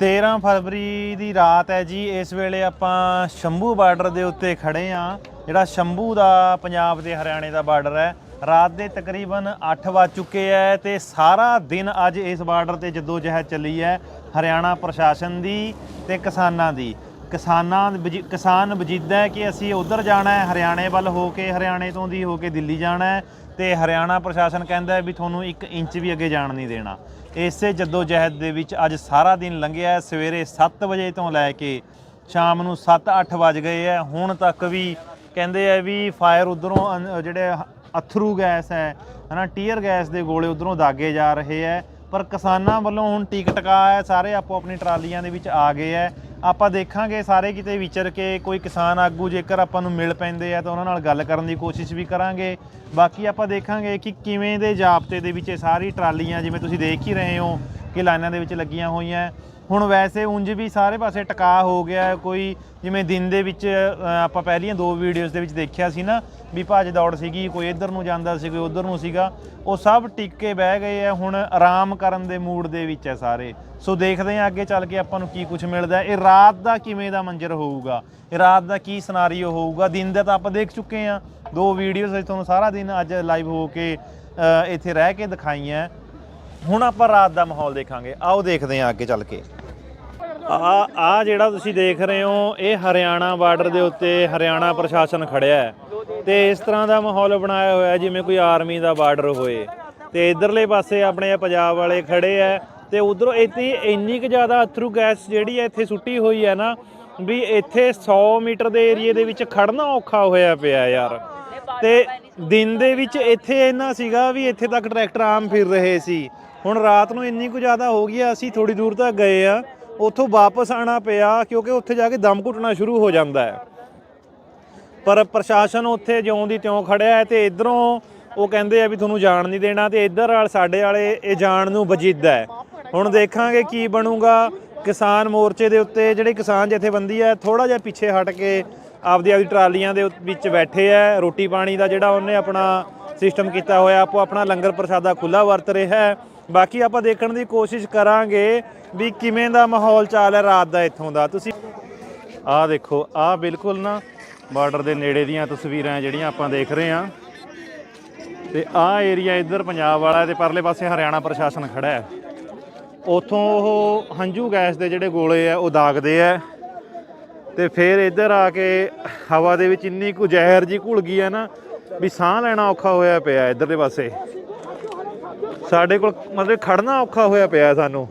13 ਫਰਵਰੀ ਦੀ ਰਾਤ ਹੈ ਜੀ। ਇਸ ਵੇਲੇ ਆਪਾਂ ਸ਼ੰਭੂ ਬਾਰਡਰ ਦੇ ਉੱਤੇ ਖੜੇ ਆ ਜਿਹੜਾ ਸ਼ੰਭੂ ਦਾ ਪੰਜਾਬ ਤੇ ਹਰਿਆਣੇ ਦਾ ਬਾਰਡਰ ਹੈ। ਰਾਤ ਦੇ ਤਕਰੀਬਨ 8 ਵੱਜ ਚੁੱਕੇ ਹੈ ਤੇ ਸਾਰਾ ਦਿਨ ਅੱਜ ਇਸ ਬਾਰਡਰ ਤੇ ਜਦੋਂ ਜਹਿਦ ਚੱਲੀ ਹੈ ਹਰਿਆਣਾ ਪ੍ਰਸ਼ਾਸਨ ਦੀ ਤੇ ਕਿਸਾਨਾਂ ਦੀ। ਕਿਸਾਨਾਂ ਵਜੀ- ਕਿਸਾਨ ਵਜੀਦਾ ਹੈ ਕਿ ਅਸੀਂ ਉਧਰ ਜਾਣਾ ਹੈ, ਹਰਿਆਣੇ ਵੱਲ ਹੋ ਕੇ, ਹਰਿਆਣੇ ਤੋਂ ਦੀ ਹੋ ਕੇ ਦਿੱਲੀ ਜਾਣਾ ਹੈ ਤੇ ਹਰਿਆਣਾ ਪ੍ਰਸ਼ਾਸਨ ਕਹਿੰਦਾ ਵੀ ਤੁਹਾਨੂੰ 1 ਇੰਚ ਵੀ ਅੱਗੇ ਜਾਣ ਨਹੀਂ ਦੇਣਾ। ਇਸੇ ਜੱਦੋ ਜਹਿਦ ਦੇ ਵਿੱਚ ਅੱਜ ਸਾਰਾ ਦਿਨ ਲੰਘਿਆ ਸਵੇਰੇ 7 ਵਜੇ ਤੋਂ ਲੈ ਕੇ ਸ਼ਾਮ ਨੂੰ 7-8 ਵਜ ਗਏ ਹੈ। ਹੁਣ ਤੱਕ ਵੀ ਕਹਿੰਦੇ ਆ ਵੀ ਫਾਇਰ ਉਧਰੋਂ ਜਿਹੜੇ ਅਥਰੂ ਗੈਸ ਹੈ, ਹਨਾ, ਟੀਅਰ ਗੈਸ ਦੇ ਗੋਲੇ ਉਧਰੋਂ ਦਾਗੇ ਜਾ ਰਹੇ ਹੈ। ਪਰ ਕਿਸਾਨਾਂ ਵੱਲੋਂ ਹੁਣ ਟਿਕ ਟਕਾ ਹੈ, ਸਾਰੇ ਆਪੋ ਆਪਣੀ ਟਰਾਲੀਆਂ ਦੇ ਵਿੱਚ ਆ ਗਏ ਹੈ। ਆਪਾਂ ਦੇਖਾਂਗੇ ਸਾਰੇ ਕਿਤੇ ਵਿਚਰ ਕੇ ਕੋਈ ਕਿਸਾਨ ਆਗੂ ਜੇਕਰ ਆਪਾਂ ਨੂੰ ਮਿਲ ਪੈਂਦੇ ਆ ਤਾਂ ਉਹਨਾਂ ਨਾਲ ਗੱਲ ਕਰਨ ਦੀ ਕੋਸ਼ਿਸ਼ ਵੀ ਕਰਾਂਗੇ। ਬਾਕੀ ਆਪਾਂ ਦੇਖਾਂਗੇ ਕਿ ਕਿਵੇਂ ਦੇ ਜਾਬਤੇ ਦੇ ਵਿੱਚ ਇਹ ਸਾਰੀ ਟਰਾਲੀਆਂ ਜਿਵੇਂ ਤੁਸੀਂ ਦੇਖ ਹੀ ਰਹੇ ਹੋ ਕਿ ਲਾਈਨਾਂ ਦੇ ਵਿੱਚ ਲੱਗੀਆਂ ਹੋਈਆਂ। ਹੁਣ ਵੈਸੇ ਉਂਝ ਵੀ ਸਾਰੇ ਪਾਸੇ ਟਿਕਾ ਹੋ ਗਿਆ ਕੋਈ ਜਿਵੇਂ ਦਿਨ ਦੇ ਵਿੱਚ ਆਪਾਂ ਪਹਿਲੀਆਂ ਦੋ ਵੀਡੀਓਜ਼ ਦੇ ਵਿੱਚ ਦੇਖਿਆ ਸੀ ਨਾ, ਵੀ ਭੱਜ ਦੌੜ ਸੀਗੀ, ਕੋਈ ਇੱਧਰ ਨੂੰ ਜਾਂਦਾ ਸੀ, ਕੋਈ ਉੱਧਰ ਨੂੰ ਸੀਗਾ, ਉਹ ਸਭ ਟਿਕ ਕੇ ਬਹਿ ਗਏ ਆ ਹੁਣ ਆਰਾਮ ਕਰਨ ਦੇ ਮੂਡ ਦੇ ਵਿੱਚ ਹੈ ਸਾਰੇ। ਸੋ ਦੇਖਦੇ ਹਾਂ ਅੱਗੇ ਚੱਲ ਕੇ ਆਪਾਂ ਨੂੰ ਕੀ ਕੁਝ ਮਿਲਦਾ ਇਹ ਰਾਤ ਦਾ ਕਿਵੇਂ ਦਾ ਮੰਜ਼ਰ ਹੋਊਗਾ? ਇਹ ਰਾਤ ਦਾ ਕੀ ਸਿਨਾਰੀਓ ਹੋਊਗਾ? ਦਿਨ ਦਾ ਤਾਂ ਆਪਾਂ ਦੇਖ ਚੁੱਕੇ ਹਾਂ। ਦੋ ਵੀਡੀਓਜ਼ ਅਸੀਂ ਤੁਹਾਨੂੰ ਸਾਰਾ ਦਿਨ ਅੱਜ ਲਾਈਵ ਹੋ ਕੇ ਇੱਥੇ ਰਹਿ ਕੇ ਦਿਖਾਈਆਂ ਹੁਣ ਆਪਾਂ ਰਾਤ ਦਾ ਮਾਹੌਲ ਦੇਖਾਂਗੇ। ਆਓ ਦੇਖਦੇ ਹਾਂ ਅੱਗੇ ਚੱਲ ਕੇ। ਆ ਆ ਜਿਹੜਾ ਤੁਸੀਂ ਦੇਖ ਰਹੇ ਹੋ, ਇਹ ਹਰਿਆਣਾ ਬਾਰਡਰ ਦੇ ਉੱਤੇ ਹਰਿਆਣਾ ਪ੍ਰਸ਼ਾਸਨ ਖੜਿਆ ਹੈ। ਤੇ ਇਸ ਤਰ੍ਹਾਂ ਦਾ ਮਾਹੌਲ ਬਣਾਇਆ ਹੋਇਆ ਜਿਵੇਂ ਕੋਈ ਆਰਮੀ ਦਾ ਬਾਰਡਰ ਹੋਏ। ਤੇ ਇਧਰਲੇ ਪਾਸੇ ਆਪਣੇ ਪੰਜਾਬ ਵਾਲੇ ਖੜੇ ਆ ਤੇ ਉਧਰੋਂ ਇੱਥੇ ਇੰਨੀ ਕੁ ਜ਼ਿਆਦਾ ਅਥਰੂ ਗੈਸ ਜਿਹੜੀ ਹੈ ਇੱਥੇ ਸੁੱਟੀ ਹੋਈ ਹੈ ਨਾ, ਵੀ ਇੱਥੇ 100 ਮੀਟਰ ਦੇ ਏਰੀਏ ਦੇ ਵਿੱਚ ਖੜਨਾ ਔਖਾ ਹੋਇਆ ਪਿਆ ਯਾਰ। ਤੇ ਦਿਨ ਦੇ ਵਿੱਚ ਇੱਥੇ ਇੰਨਾ ਸੀਗਾ ਵੀ ਇੱਥੇ ਤੱਕ ਟਰੈਕਟਰ ਆਮ ਫਿਰ ਰਹੇ ਸੀ। ਹੁਣ ਰਾਤ ਨੂੰ ਇੰਨੀ ਕੁ ਜ਼ਿਆਦਾ ਹੋ ਗਈ ਆ, ਅਸੀਂ ਥੋੜੀ ਦੂਰ ਤੱਕ ਗਏ ਆ, ਉੱਥੋਂ ਵਾਪਸ ਆਣਾ ਪਿਆ ਕਿਉਂਕਿ ਉੱਥੇ ਜਾ ਕੇ ਦਮ ਘੁੱਟਣਾ ਸ਼ੁਰੂ ਹੋ ਜਾਂਦਾ ਹੈ ਪਰ ਪ੍ਰਸ਼ਾਸਨ ਉੱਥੇ ਜਿਉਂ ਦੀ ਤਿਉਂ ਖੜਿਆ ਹੈ ਤੇ ਇਧਰੋਂ ਉਹ ਕਹਿੰਦੇ ਆ ਵੀ ਤੁਹਾਨੂੰ ਜਾਣ ਨਹੀਂ ਦੇਣਾ ਤੇ ਇੱਧਰ ਵਾਲ ਸਾਡੇ ਵਾਲੇ ਇਹ ਜਾਣ ਨੂੰ ਵਜੀਦਾ ਹੈ। ਹੁਣ ਦੇਖਾਂਗੇ ਕੀ ਬਣੂਗਾ, ਕਿਸਾਨ ਮੋਰਚੇ ਦੇ ਉੱਤੇ ਜਿਹੜੇ ਕਿਸਾਨ ਜਥੇਬੰਦੀ ਹੈ ਥੋੜਾ ਜਿਹਾ ਪਿੱਛੇ ਹਟ ਕੇ ਆਪਦੀ ਆਪਦੀ ਟਰਾਲੀਆਂ ਦੇ ਵਿੱਚ ਬੈਠੇ ਹੈ ਰੋਟੀ ਪਾਣੀ ਦਾ ਜਿਹੜਾ ਉਹਨੇ ਆਪਣਾ ਸਿਸਟਮ ਕੀਤਾ ਹੋਇਆ, ਆਪੋ ਆਪਣਾ ਲੰਗਰ ਪ੍ਰਸ਼ਾਦਾ ਖੁੱਲਾ ਵਰਤ ਰਿਹਾ ਹੈ। ਬਾਕੀ ਆਪਾਂ ਦੇਖਣ ਦੀ ਕੋਸ਼ਿਸ਼ ਕਰਾਂਗੇ ਵੀ ਕਿਵੇਂ ਦਾ ਮਾਹੌਲ ਚਾਲ ਹੈ ਰਾਤ ਦਾ ਇੱਥੋਂ ਦਾ। ਤੁਸੀਂ ਆਹ ਦੇਖੋ, ਆਹ ਬਿਲਕੁਲ ਨਾ ਬਾਰਡਰ ਦੇ ਨੇੜੇ ਦੀਆਂ ਤਸਵੀਰਾਂ ਜਿਹੜੀਆਂ ਆਪਾਂ ਦੇਖ ਰਹੇ ਹਾਂ। ਤੇ ਆਹ ਏਰੀਆ ਇੱਧਰ ਪੰਜਾਬ ਵਾਲਾ ਹੈ ਤੇ ਪਰਲੇ ਪਾਸੇ ਹਰਿਆਣਾ ਪ੍ਰਸ਼ਾਸਨ ਖੜਾ ਹੈ। ਉਥੋਂ ਉਹ ਹੰਝੂ ਗੈਸ ਦੇ ਜਿਹੜੇ ਗੋਲੇ ਆ, ਉਹ ਦਾਗਦੇ ਆ। ਤੇ ਫਿਰ ਇੱਧਰ ਆ ਕੇ ਹਵਾ ਦੇ ਵਿੱਚ ਇੰਨੀ ਕੁ ਜ਼ਹਿਰ ਜੀ ਘੁਲ ਗਈ ਹੈ ਨਾ ਵੀ ਸਾਹ ਲੈਣਾ ਔਖਾ ਹੋਇਆ ਪਿਆ ਇੱਧਰਲੇ ਪਾਸੇ। ਸਾਡੇ ਕੋਲ ਮਤਲਬ ਖੜਨਾ ਔਖਾ ਹੋਇਆ ਪਿਆ ਸਾਨੂੰ।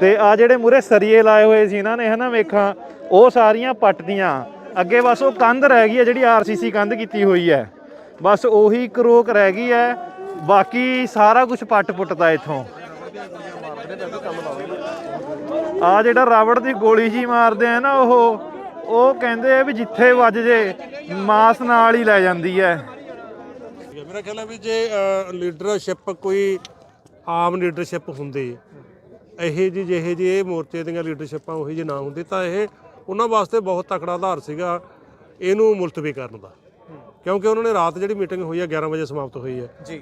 ਤੇ ਆ ਜਿਹੜੇ ਮੂਰੇ ਸਰੀਏ ਲਾਏ ਹੋਏ ਸੀ ਇਹਨਾਂ ਨੇ ਹਨਾ ਵੇਖਾਂ, ਉਹ ਸਾਰੀਆਂ ਪੱਟਦੀਆਂ। ਅੱਗੇ ਬਸ ਉਹ ਕੰਧ ਰਹਿ ਗਈ ਹੈ ਜਿਹੜੀ ਆਰਸੀਸੀ ਕੰਧ ਕੀਤੀ ਹੋਈ ਹੈ। ਬਸ ਉਹੀ ਕਰੋਕ ਰਹਿ ਗਈ ਹੈ, ਬਾਕੀ ਸਾਰਾ ਕੁਝ ਪੱਟ ਪੁੱਟਦਾ ਇੱਥੋਂ। ਆ ਜਿਹੜਾ ਰਾਵੜ ਦੀ ਗੋਲੀ ਜੀ ਮਾਰਦੇ ਆ ਨਾ ਉਹ ਉਹ ਕਹਿੰਦੇ ਵੀ ਜਿੱਥੇ ਵੱਜ ਜੇ, ਮਾਸ ਨਾਲ ਹੀ ਲੈ ਜਾਂਦੀ ਹੈ। ਮੇਰਾ ਖਿਆਲ ਹੈ ਵੀ ਜੇ ਲੀਡਰਸ਼ਿਪ ਕੋਈ ਆਮ ਲੀਡਰਸ਼ਿਪ ਹੁੰਦੀ ਇਹ ਜੀ ਜਿਹੇ ਜੀ ਇਹ ਮੋਰਚੇ ਦੀਆਂ ਲੀਡਰਸ਼ਿਪਾਂ ਉਹੀ ਜੇ ਨਾ ਹੁੰਦੀ ਤਾਂ ਇਹ ਉਹਨਾਂ ਵਾਸਤੇ ਬਹੁਤ ਤਕੜਾ ਆਧਾਰ ਸੀਗਾ ਇਹਨੂੰ ਮੁਲਤਵੀ ਕਰਨ ਦਾ। ਕਿਉਂਕਿ ਉਹਨਾਂ ਨੇ ਰਾਤ ਜਿਹੜੀ ਮੀਟਿੰਗ ਹੋਈ ਹੈ 11 ਵਜੇ ਸਮਾਪਤ ਹੋਈ ਹੈ। ਜੀ।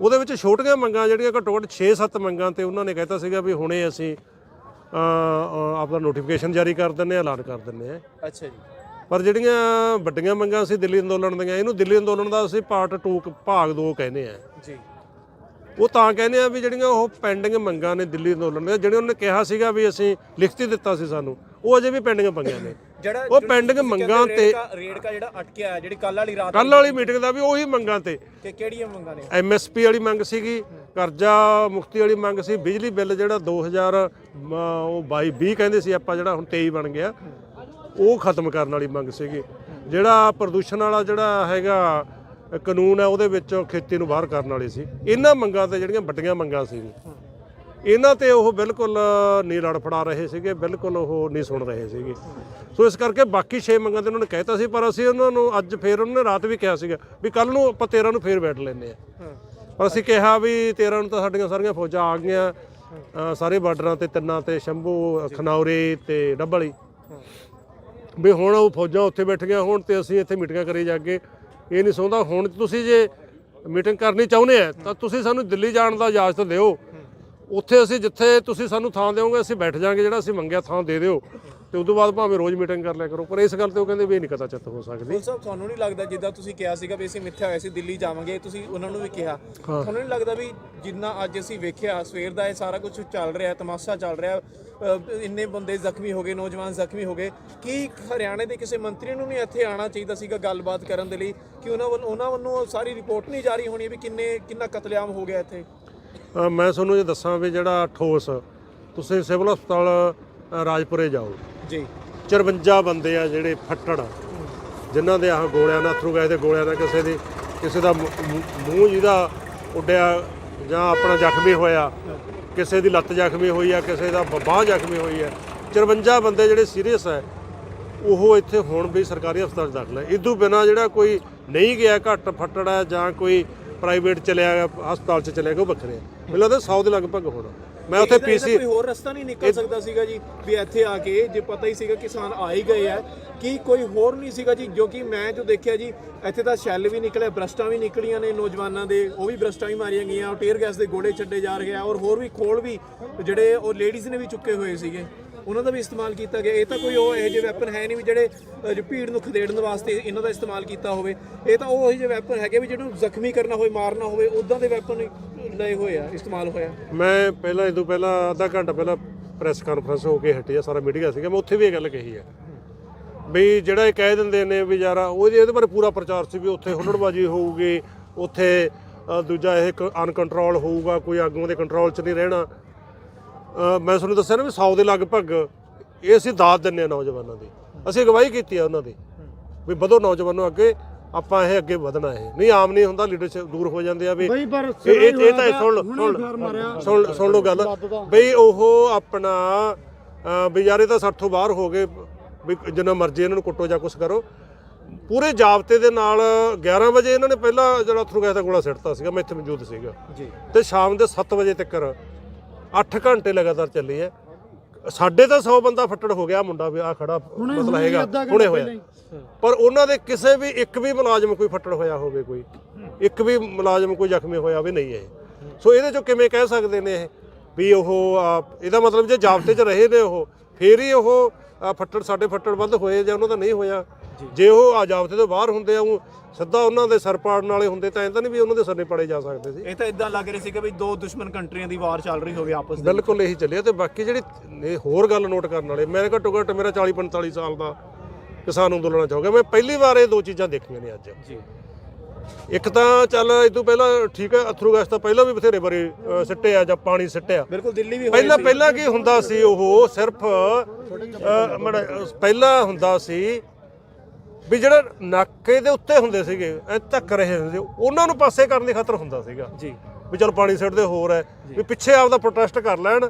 ਉਹਦੇ ਵਿੱਚ ਛੋਟੀਆਂ ਮੰਗਾਂ ਜਿਹੜੀਆਂ ਘੱਟੋ ਘੱਟ 6-7 ਮੰਗਾਂ ਤੇ ਉਹਨਾਂ ਨੇ ਕਹਿਤਾ ਸੀਗਾ ਵੀ ਹੁਣੇ ਅਸੀਂ ਆਪਦਾ ਨੋਟੀਫਿਕੇਸ਼ਨ ਜਾਰੀ ਕਰ ਦਿੰਨੇ ਆ ਐਲਾਨ ਕਰ ਦਿੰਨੇ ਆ ਅੱਛਾ ਜੀ। ਪਰ ਜਿਹੜੀਆਂ ਵੱਡੀਆਂ ਮੰਗਾਂ ਸੀ ਦਿੱਲੀ ਅੰਦੋਲਨ ਦੀਆਂ ਇਹਨੂੰ ਦਿੱਲੀ ਅੰਦੋਲਨ ਦਾ ਅਸੀਂ ਪਾਰਟ 2 ਭਾਗ 2 ਕਹਿੰਦੇ ਆ। ਜੀ। ਉਹ ਤਾਂ ਕਹਿੰਦੇ ਆ ਵੀ ਜਿਹੜੀਆਂ ਉਹ ਪੈਂਡਿੰਗ ਮੰਗਾਂ ਨੇ ਦਿੱਲੀ ਅੰਦੋਲਨ ਦੀਆਂ ਜਿਹੜੇ ਉਹਨੇ ਕਿਹਾ ਸੀਗਾ ਵੀ ਅਸੀਂ ਲਿਖਤੀ ਦਿੱਤਾ ਸੀ ਸਾਨੂੰ ਉਹ ਅਜੇ ਵੀ ਪੈਂਡਿੰਗ ਪਈਆਂ ਨੇ। ਜਿਹੜਾ ਉਹ ਪੈਂਡਿੰਗ ਮੰਗਾਂ ਤੇ ਰੇੜਕਾ ਜਿਹੜਾ ਅਟਕਿਆ ਹੈ ਜਿਹੜੀ ਕੱਲ ਵਾਲੀ ਰਾਤ ਕੱਲ ਵਾਲੀ ਮੀਟਿੰਗ ਦਾ ਵੀ ਉਹੀ ਮੰਗਾਂ ਤੇ। ਕਿ ਕਿਹੜੀਆਂ ਮੰਗਾਂ ਨੇ? ਐਮਐਸਪੀ ਵਾਲੀ ਮੰਗ ਸੀਗੀ ਕਰਜ਼ਾ ਮੁਕਤੀ ਵਾਲੀ ਮੰਗ ਸੀ ਬਿਜਲੀ ਬਿੱਲ ਜਿਹੜਾ 2000 ਮ, ਉਹ 22 20 ਕਹਿੰਦੇ ਸੀ ਆਪਾਂ ਜਿਹੜਾ ਹੁਣ 23 ਬਣ ਗਿਆ। ਉਹ ਖਤਮ ਕਰਨ ਵਾਲੀ ਮੰਗ ਸੀਗੀ। ਜਿਹੜਾ ਪ੍ਰਦੂਸ਼ਣ ਵਾਲਾ ਜਿਹੜਾ ਹੈਗਾ, ਕਾਨੂੰਨ ਹੈ, ਉਹਦੇ ਵਿੱਚੋਂ ਖੇਤੀ ਨੂੰ ਬਾਹਰ ਕਰਨ ਵਾਲੀ ਸੀ। ਇਹਨਾਂ ਮੰਗਾਂ ਤੇ ਜਿਹੜੀਆਂ ਵੱਡੀਆਂ ਮੰਗਾਂ ਸੀ। ਇਹਨਾਂ ਤੇ ਉਹ ਬਿਲਕੁਲ ਨਹੀਂ ਲੜ ਫੜਾ ਰਹੇ ਸੀਗੇ, ਬਿਲਕੁਲ ਉਹ ਨਹੀਂ ਸੁਣ ਰਹੇ ਸੀਗੇ। ਸੋ ਇਸ ਕਰਕੇ ਬਾਕੀ 6 ਮੰਗਾਂ ਤੇ ਉਹਨਾਂ ਨੇ ਕਹਿਤਾ ਸੀ, ਪਰ ਅਸੀਂ ਉਹਨਾਂ ਨੂੰ ਅੱਜ ਫੇਰ ਉਹਨਾਂ ਨੇ ਰਾਤ ਵੀ ਕਿਹਾ ਸੀਗਾ ਵੀ ਕੱਲ ਨੂੰ ਆਪਾਂ 13 ਨੂੰ ਫੇਰ ਬੈਠ ਲੈਂਦੇ ਆ ਪਰ ਅਸੀਂ ਕਿਹਾ ਵੀ 13 ਨੂੰ ਤਾਂ ਸਾਡੀਆਂ ਸਾਰੀਆਂ ਫੌਜਾਂ ਆ ਗਈਆਂ ਸਾਰੇ ਬਾਰਡਰਾਂ ਤੇ ਤਿੰਨਾਂ ਤੇ ਸ਼ੰਭੂ, ਖਨੌਰੀ ਤੇ ਡੱਬਲੀ। ਵੀ ਹੁਣ ਉਹ ਫੌਜਾਂ ਉੱਥੇ ਬੈਠ ਗਈਆਂ ਹੁਣ ਤੇ ਅਸੀਂ ਇੱਥੇ ਮੀਟਿੰਗਾਂ ਕਰੀ ਜਾਗੇ ਇਹ ਨਹੀਂ ਸੌਂਦਾ। ਹੁਣ ਤੁਸੀਂ ਜੇ ਮੀਟਿੰਗ ਕਰਨੀ ਚਾਹੁੰਦੇ ਆ, ਤਾਂ ਤੁਸੀਂ ਸਾਨੂੰ ਦਿੱਲੀ ਜਾਣ ਦਾ ਇਜਾਜ਼ਤ ਦਿਓ। ਉੱਥੇ ਅਸੀਂ ਜਿੱਥੇ ਤੁਸੀਂ ਸਾਨੂੰ ਥਾਂ ਦਿਓਗੇ, ਅਸੀਂ ਬੈਠ ਜਾਾਂਗੇ ਜਿਹੜਾ ਅਸੀਂ ਮੰਗਿਆ ਥਾਂ ਦੇ ਦਿਓ। ਤੇ ਉਦੋਂ ਬਾਅਦ ਭਾਵੇਂ ਰੋਜ਼ ਮੀਟਿੰਗ ਕਰ ਲਿਆ ਕਰੋ ਪਰ ਇਸ ਗੱਲ ਤੇ ਉਹ ਕਹਿੰਦੇ ਵੀ ਇਹ ਨਹੀਂ ਕਦਾ ਚੱਤ ਹੋ ਸਕਦੀ। ਪੁਲਿਸ ਸਾਹਿਬ ਤੁਹਾਨੂੰ ਨਹੀਂ ਲੱਗਦਾ ਜਿੱਦਾਂ ਤੁਸੀਂ ਕਿਹਾ ਸੀਗਾ ਵੀ ਅਸੀਂ ਮਿੱਥਿਆ ਹੋਇਆ ਸੀ ਦਿੱਲੀ ਜਾਵਾਂਗੇ ਤੁਸੀਂ ਉਹਨਾਂ ਨੂੰ ਵੀ ਕਿਹਾ। ਤੁਹਾਨੂੰ ਨਹੀਂ ਲੱਗਦਾ ਵੀ ਜਿੰਨਾ ਅੱਜ ਅਸੀਂ ਵੇਖਿਆ ਸਵੇਰ ਦਾ ਇਹ ਸਾਰਾ ਕੁਝ ਚੱਲ ਰਿਹਾ ਤਮਾਸ਼ਾ ਚੱਲ ਰਿਹਾ ਇੰਨੇ ਬੰਦੇ ਜ਼ਖਮੀ ਹੋ ਗਏ ਨੌਜਵਾਨ ਜ਼ਖਮੀ ਹੋ ਗਏ। ਕੀ ਹਰਿਆਣੇ ਦੇ ਕਿਸੇ ਮੰਤਰੀ ਨੂੰ ਨਹੀਂ ਇੱਥੇ ਆਉਣਾ ਚਾਹੀਦਾ ਸੀਗਾ ਗੱਲਬਾਤ ਕਰਨ ਦੇ ਲਈ ਕਿ ਉਹਨਾਂ ਵੱਲ ਉਹਨਾਂ ਵੱਲੋਂ ਸਾਰੀ ਰਿਪੋਰਟ ਨਹੀਂ ਜਾਰੀ ਹੋਣੀ ਵੀ ਕਿੰਨੇ ਕਿੰਨਾ ਕਤਲੇਆਮ ਹੋ ਗਿਆ ਇੱਥੇ? ਮੈਂ ਤੁਹਾਨੂੰ ਇਹ ਦੱਸਾਂ ਵੀ ਜਿਹੜਾ ਠੋਸ ਤੁਸੀਂ ਸਿਵਲ ਹਸਪਤਾਲ ਰਾਜਪੁਰੇ ਜਾਓ। ਜੀ। 54 ਬੰਦੇ ਆ ਜਿਹੜੇ ਫੱਟੜ। ਜਿਨ੍ਹਾਂ ਦੇ ਆਹ ਗੋਲਿਆਂ ਨਾਲ ਅਥਰੂ ਗਏ ਦੇ ਗੋਲਿਆਂ ਨਾਲ ਕਿਸੇ ਦੀ ਕਿਸੇ ਦਾ ਮੂੰਹ- ਜਿਹਦਾ ਉੱਡਿਆ ਜਾਂ ਆਪਣਾ ਜ਼ਖਮੀ ਹੋਇਆ। ਕਿਸੇ ਦੀ ਲੱਤ ਜ਼ਖਮੀ ਹੋਈ ਆ, ਕਿਸੇ ਦਾ ਬ- ਬਾਂਹ ਜ਼ਖਮੀ ਹੋਈ ਹੈ 54 ਬੰਦੇ ਜਿਹੜੇ ਸੀਰੀਅਸ ਹੈ ਉਹ ਇੱਥੇ ਹੁਣ ਵੀ ਸਰਕਾਰੀ ਹਸਪਤਾਲ 'ਚ ਦਾਖਲ ਹੈ ਇਦੋਂ ਬਿਨਾ ਜਿਹੜਾ ਕੋਈ ਨਹੀਂ ਗਿਆ, ਘੱਟ ਫੱਟੜ ਹੈ ਜਾਂ ਕੋਈ ਪ੍ਰਾਈਵੇਟ ਚਲਿਆ ਹਸਪਤਾਲ 'ਚ ਚਲਿਆ ਗਿਆ, ਉਹ ਵੱਖਰੇ ਹੈ ਮੈਨੂੰ ਲੱਗਦਾ 100 ਦੇ ਲਗਭਗ ਹੋਣਾ। ਮੈਂ ਉੱਥੇ ਪੀਸੀ ਕੋਈ ਹੋਰ ਰਸਤਾ ਨਹੀਂ ਨਿਕਲ ਸਕਦਾ ਸੀਗਾ ਜੀ ਵੀ ਇੱਥੇ ਆ ਕੇ ਜੇ ਪਤਾ ਹੀ ਸੀਗਾ ਕਿਸਾਨ ਆ ਹੀ ਗਏ ਆ। ਕੀ ਕੋਈ ਹੋਰ ਨਹੀਂ ਸੀਗਾ ਜੀ ਜੋ ਕਿ ਮੈਂ ਜੋ ਦੇਖਿਆ ਜੀ ਇੱਥੇ ਤਾਂ ਸ਼ੈੱਲ ਵੀ ਨਿਕਲੇ ਬਰਸਟਾਂ ਵੀ ਨਿਕਲੀਆਂ ਨੇ ਨੌਜਵਾਨਾਂ ਦੇ ਉਹ ਵੀ ਬਰਸਟਾਂ ਵੀ ਮਾਰੀਆਂ ਗਈਆਂ ਔਰ ਟੀਅਰ ਗੈਸ ਦੇ ਗੋਲੇ ਛੱਡੇ ਜਾ ਰਹੇ ਆ ਔਰ ਹੋਰ ਵੀ ਖੋਲ ਵੀ ਜਿਹੜੇ ਉਹ ਲੇਡੀਜ਼ ਨੇ ਵੀ ਚੁੱਕੇ ਹੋਏ ਸੀਗੇ। ਉਹਨਾਂ ਦਾ ਵੀ ਇਸਤੇਮਾਲ ਕੀਤਾ ਗਿਆ। ਇਹ ਤਾਂ ਕੋਈ ਉਹ ਇਹੋ ਜਿਹੇ ਵੈਪਨ ਹੈ ਨਹੀਂ ਵੀ ਜਿਹੜੇ ਭੀੜ ਨੂੰ ਖਦੇੜਨ ਵਾਸਤੇ ਇਹਨਾਂ ਦਾ ਇਸਤੇਮਾਲ ਕੀਤਾ ਹੋਵੇ। ਇਹ ਤਾਂ ਉਹ ਇਹੋ ਜਿਹੇ ਵੈਪਨ ਹੈਗੇ ਵੀ ਜਿਹਨੂੰ ਜ਼ਖਮੀ ਕਰਨਾ ਹੋਵੇ ਮਾਰਨਾ ਹੋਵੇ ਉਦਾਂ ਦੇ ਵੈਪਨ ਲਏ ਹੋਏ ਆ, ਇਸਤੇਮਾਲ ਹੋਇਆ? ਮੈਂ ਪਹਿਲਾਂ ਇਹ ਤੋਂ ਪਹਿਲਾਂ ਅੱਧਾ ਘੰਟਾ ਪਹਿਲਾਂ ਪ੍ਰੈਸ ਕਾਨਫਰੰਸ ਹੋ ਕੇ ਹਟੀ ਆ, ਸਾਰਾ ਮੀਡੀਆ ਸੀਗਾ, ਮੈਂ ਉੱਥੇ ਵੀ ਇਹ ਗੱਲ ਕਹੀ ਹੈ ਵੀ ਜਿਹੜਾ ਇਹ ਕਹਿ ਦਿੰਦੇ ਨੇ ਵੀ ਯਾਰ ਉਹਦੇ ਇਹਦੇ ਬਾਰੇ ਪੂਰਾ ਪ੍ਰਚਾਰ ਸੀ ਵੀ ਉੱਥੇ ਹੁੱਲੜਬਾਜੀ ਹੋਊਗੀ, ਉੱਥੇ ਦੂਜਾ ਇਹ ਅਨਕੰਟਰੋਲ ਹੋਊਗਾ, ਕੋਈ ਆਗੂਆਂ ਦੇ ਕੰਟਰੋਲ 'ਚ ਨਹੀਂ ਰਹਿਣਾ। ਮੈਂ ਤੁਹਾਨੂੰ ਦੱਸਿਆ ਨਾ ਵੀ 100 ਦੇ ਲਗਭਗ ਇਹ ਅਸੀਂ ਦਾਤ ਦਿੰਨੇ ਆ ਨੌਜਵਾਨਾਂ ਦੀ। ਅਸੀਂ ਅਗਵਾਈ ਕੀਤੀ ਆ ਉਹਨਾਂ ਦੀ। ਵੀ ਵਧੋ ਨੌਜਵਾਨੋ ਅੱਗੇ ਆਪਾਂ ਇਹ ਅੱਗੇ ਵਧਣਾ ਹੈ ਨਹੀਂ ਆਮ ਨਹੀਂ ਹੁੰਦਾ ਲੀਡਰਸ਼ਿਪ ਦੂਰ ਹੋ ਜਾਂਦੇ ਆ ਵੀ ਬਈ ਪਰ ਇਹ ਇਹ ਇਹ ਤਾਂ ਸੁਣ ਸੁਣ ਸੁਣ ਸੁਣ ਲਓ ਗੱਲ। ਬਈ ਉਹ ਆਪਣਾ ਵੀ ਯਾਰ ਇਹ ਤਾਂ ਸਾਡੇ ਤੋਂ ਬਾਹਰ ਹੋ ਗਏ। ਵੀ ਜਿੰਨਾ ਮਰਜ਼ੀ ਇਹਨਾਂ ਨੂੰ ਕੁੱਟੋ ਜਾਂ ਕੁਛ ਕਰੋ। ਪੂਰੇ ਜਾਬਤੇ ਦੇ ਨਾਲ 11 ਵਜੇ ਇਹਨਾਂ ਨੇ ਪਹਿਲਾਂ ਜਿਹੜਾ ਥਰੂ ਗੈਸ ਦਾ ਗੋਲਾ ਸਿੱਟਤਾ ਸੀਗਾ ਮੈਂ ਇੱਥੇ ਮੌਜੂਦ ਸੀਗਾ। ਜੀ। ਤੇ ਸ਼ਾਮ ਦੇ 7 ਵਜੇ ਤੱਕ 8 ਘੰਟੇ ਲਗਾਤਾਰ ਚੱਲੀ ਹੈ। ਸਾਡੇ ਤਾਂ 100 ਬੰਦਾ ਫੱਟੜ ਹੋ ਗਿਆ ਮੁੰਡਾ ਵੀ ਆ ਖੜਾ ਮਸਲਾ ਹੈਗਾ ਹੁਣੇ ਹੋਇਆ। ਪਰ ਉਹਨਾਂ ਦੇ ਕਿਸੇ ਵੀ ਇੱਕ ਵੀ ਮੁਲਾਜ਼ਮ ਕੋਈ ਫੱਟੜ ਹੋਇਆ ਹੋਵੇ ਕੋਈ ਇੱਕ ਵੀ ਮੁਲਾਜ਼ਮ ਕੋਈ ਜ਼ਖਮੀ ਹੋਇਆ ਹੋਵੇ ਨਹੀਂ ਹੈ ਸੋ ਇਹਦੇ ਚੋਂ ਕਿਵੇਂ ਕਹਿ ਸਕਦੇ ਨੇ ਇਹ? ਵੀ ਉਹ ਇਹਦਾ ਮਤਲਬ ਜੇ ਜਾਬਤੇ 'ਚ ਰਹੇ ਨੇ ਉਹ ਫੇਰ ਹੀ ਉਹ ਫੱਟੜ ਸਾਡੇ ਫੱਟੜ ਵੱਧ ਹੋਏ ਜਾਂ ਉਹਨਾਂ ਦਾ ਨਹੀਂ ਹੋਇਆ। ਜੇ। ਉਹ ਆ ਜਾਬਤੇ ਤੋਂ ਬਾਹਰ ਹੁੰਦੇ ਆ ਉਹ ਸਿੱਧਾ ਉਹਨਾਂ ਦੇ ਸਰ ਪਾੜਨ ਵਾਲੇ ਹੁੰਦੇ ਤਾਂ ਤਾਂ ਨਹੀਂ ਵੀ ਉਹਨਾਂ ਦੇ ਸਰਨੇ ਪਾੜੇ ਜਾ ਸਕਦੇ ਸੀ। ਇਹ ਤਾਂ ਇਦਾਂ ਲੱਗ ਰਿਹਾ ਸੀਗਾ ਵੀ ਦੋ ਦੁਸ਼ਮਣ ਕੰਟਰੀਆਂ ਦੀ ਵਾਰ ਚੱਲ ਰਹੀ ਹੋਵੇ ਆਪਸ ਦੇ ਬਿਲਕੁਲ ਇਹੀ ਚੱਲਿਆ ਤੇ ਬਾਕੀ ਜਿਹੜੀ ਇਹ ਹੋਰ ਗੱਲ ਨੋਟ ਕਰਨ ਵਾਲੇ ਮੈਂ ਘੱਟੋ ਘੱਟ ਮੇਰਾ 40 45 ਸਾਲ ਦਾ ਕਿਸਾਨ ਅੰਦੋਲਨ ਚ ਹੋ ਗਿਆ। ਮੈਂ ਪਹਿਲੀ ਵਾਰ ਇਹ ਦੋ ਚੀਜ਼ਾਂ ਦੇਖੀਆਂ ਨੇ ਅੱਜ। ਜੀ। ਇੱਕ ਤਾਂ ਚੱਲ ਇਹ ਤੋਂ ਪਹਿਲਾਂ ਠੀਕ ਹੈ ਅਥਰੂ ਗੈਸ ਤਾਂ ਪਹਿਲਾਂ ਵੀ ਬਥੇਰੇ ਬਾਰੇ ਆ ਜਾਂ ਪਾਣੀ ਸਿੱਟਿਆ। ਬਿਲਕੁਲ ਦਿੱਲੀ ਵੀ ਪਹਿਲਾਂ ਸੀ। ਪਹਿਲਾਂ ਕੀ ਹੁੰਦਾ ਸੀ ਉਹ ਸਿਰਫ ਪਹਿਲਾਂ ਹੁੰਦਾ ਸੀ ਵੀ ਜਿਹੜਾ ਨਾਕੇ ਦੇ ਉੱਤੇ ਹੁੰਦੇ ਸੀਗੇ ਐ ਧੱਕ ਰਹੇ ਹੁੰਦੇ ਉਹਨਾਂ ਨੂੰ ਪਾਸੇ ਕਰਨ ਦੀ ਖਾਤਰ ਹੁੰਦਾ ਸੀਗਾ। ਜੀ। ਵੀ ਚਲ ਪਾਣੀ ਸਿੱਟਦੇ ਹੋਰ ਹੈ ਵੀ ਪਿੱਛੇ ਆਪਦਾ ਪ੍ਰੋਟੈਸਟ ਕਰ ਲੈਣ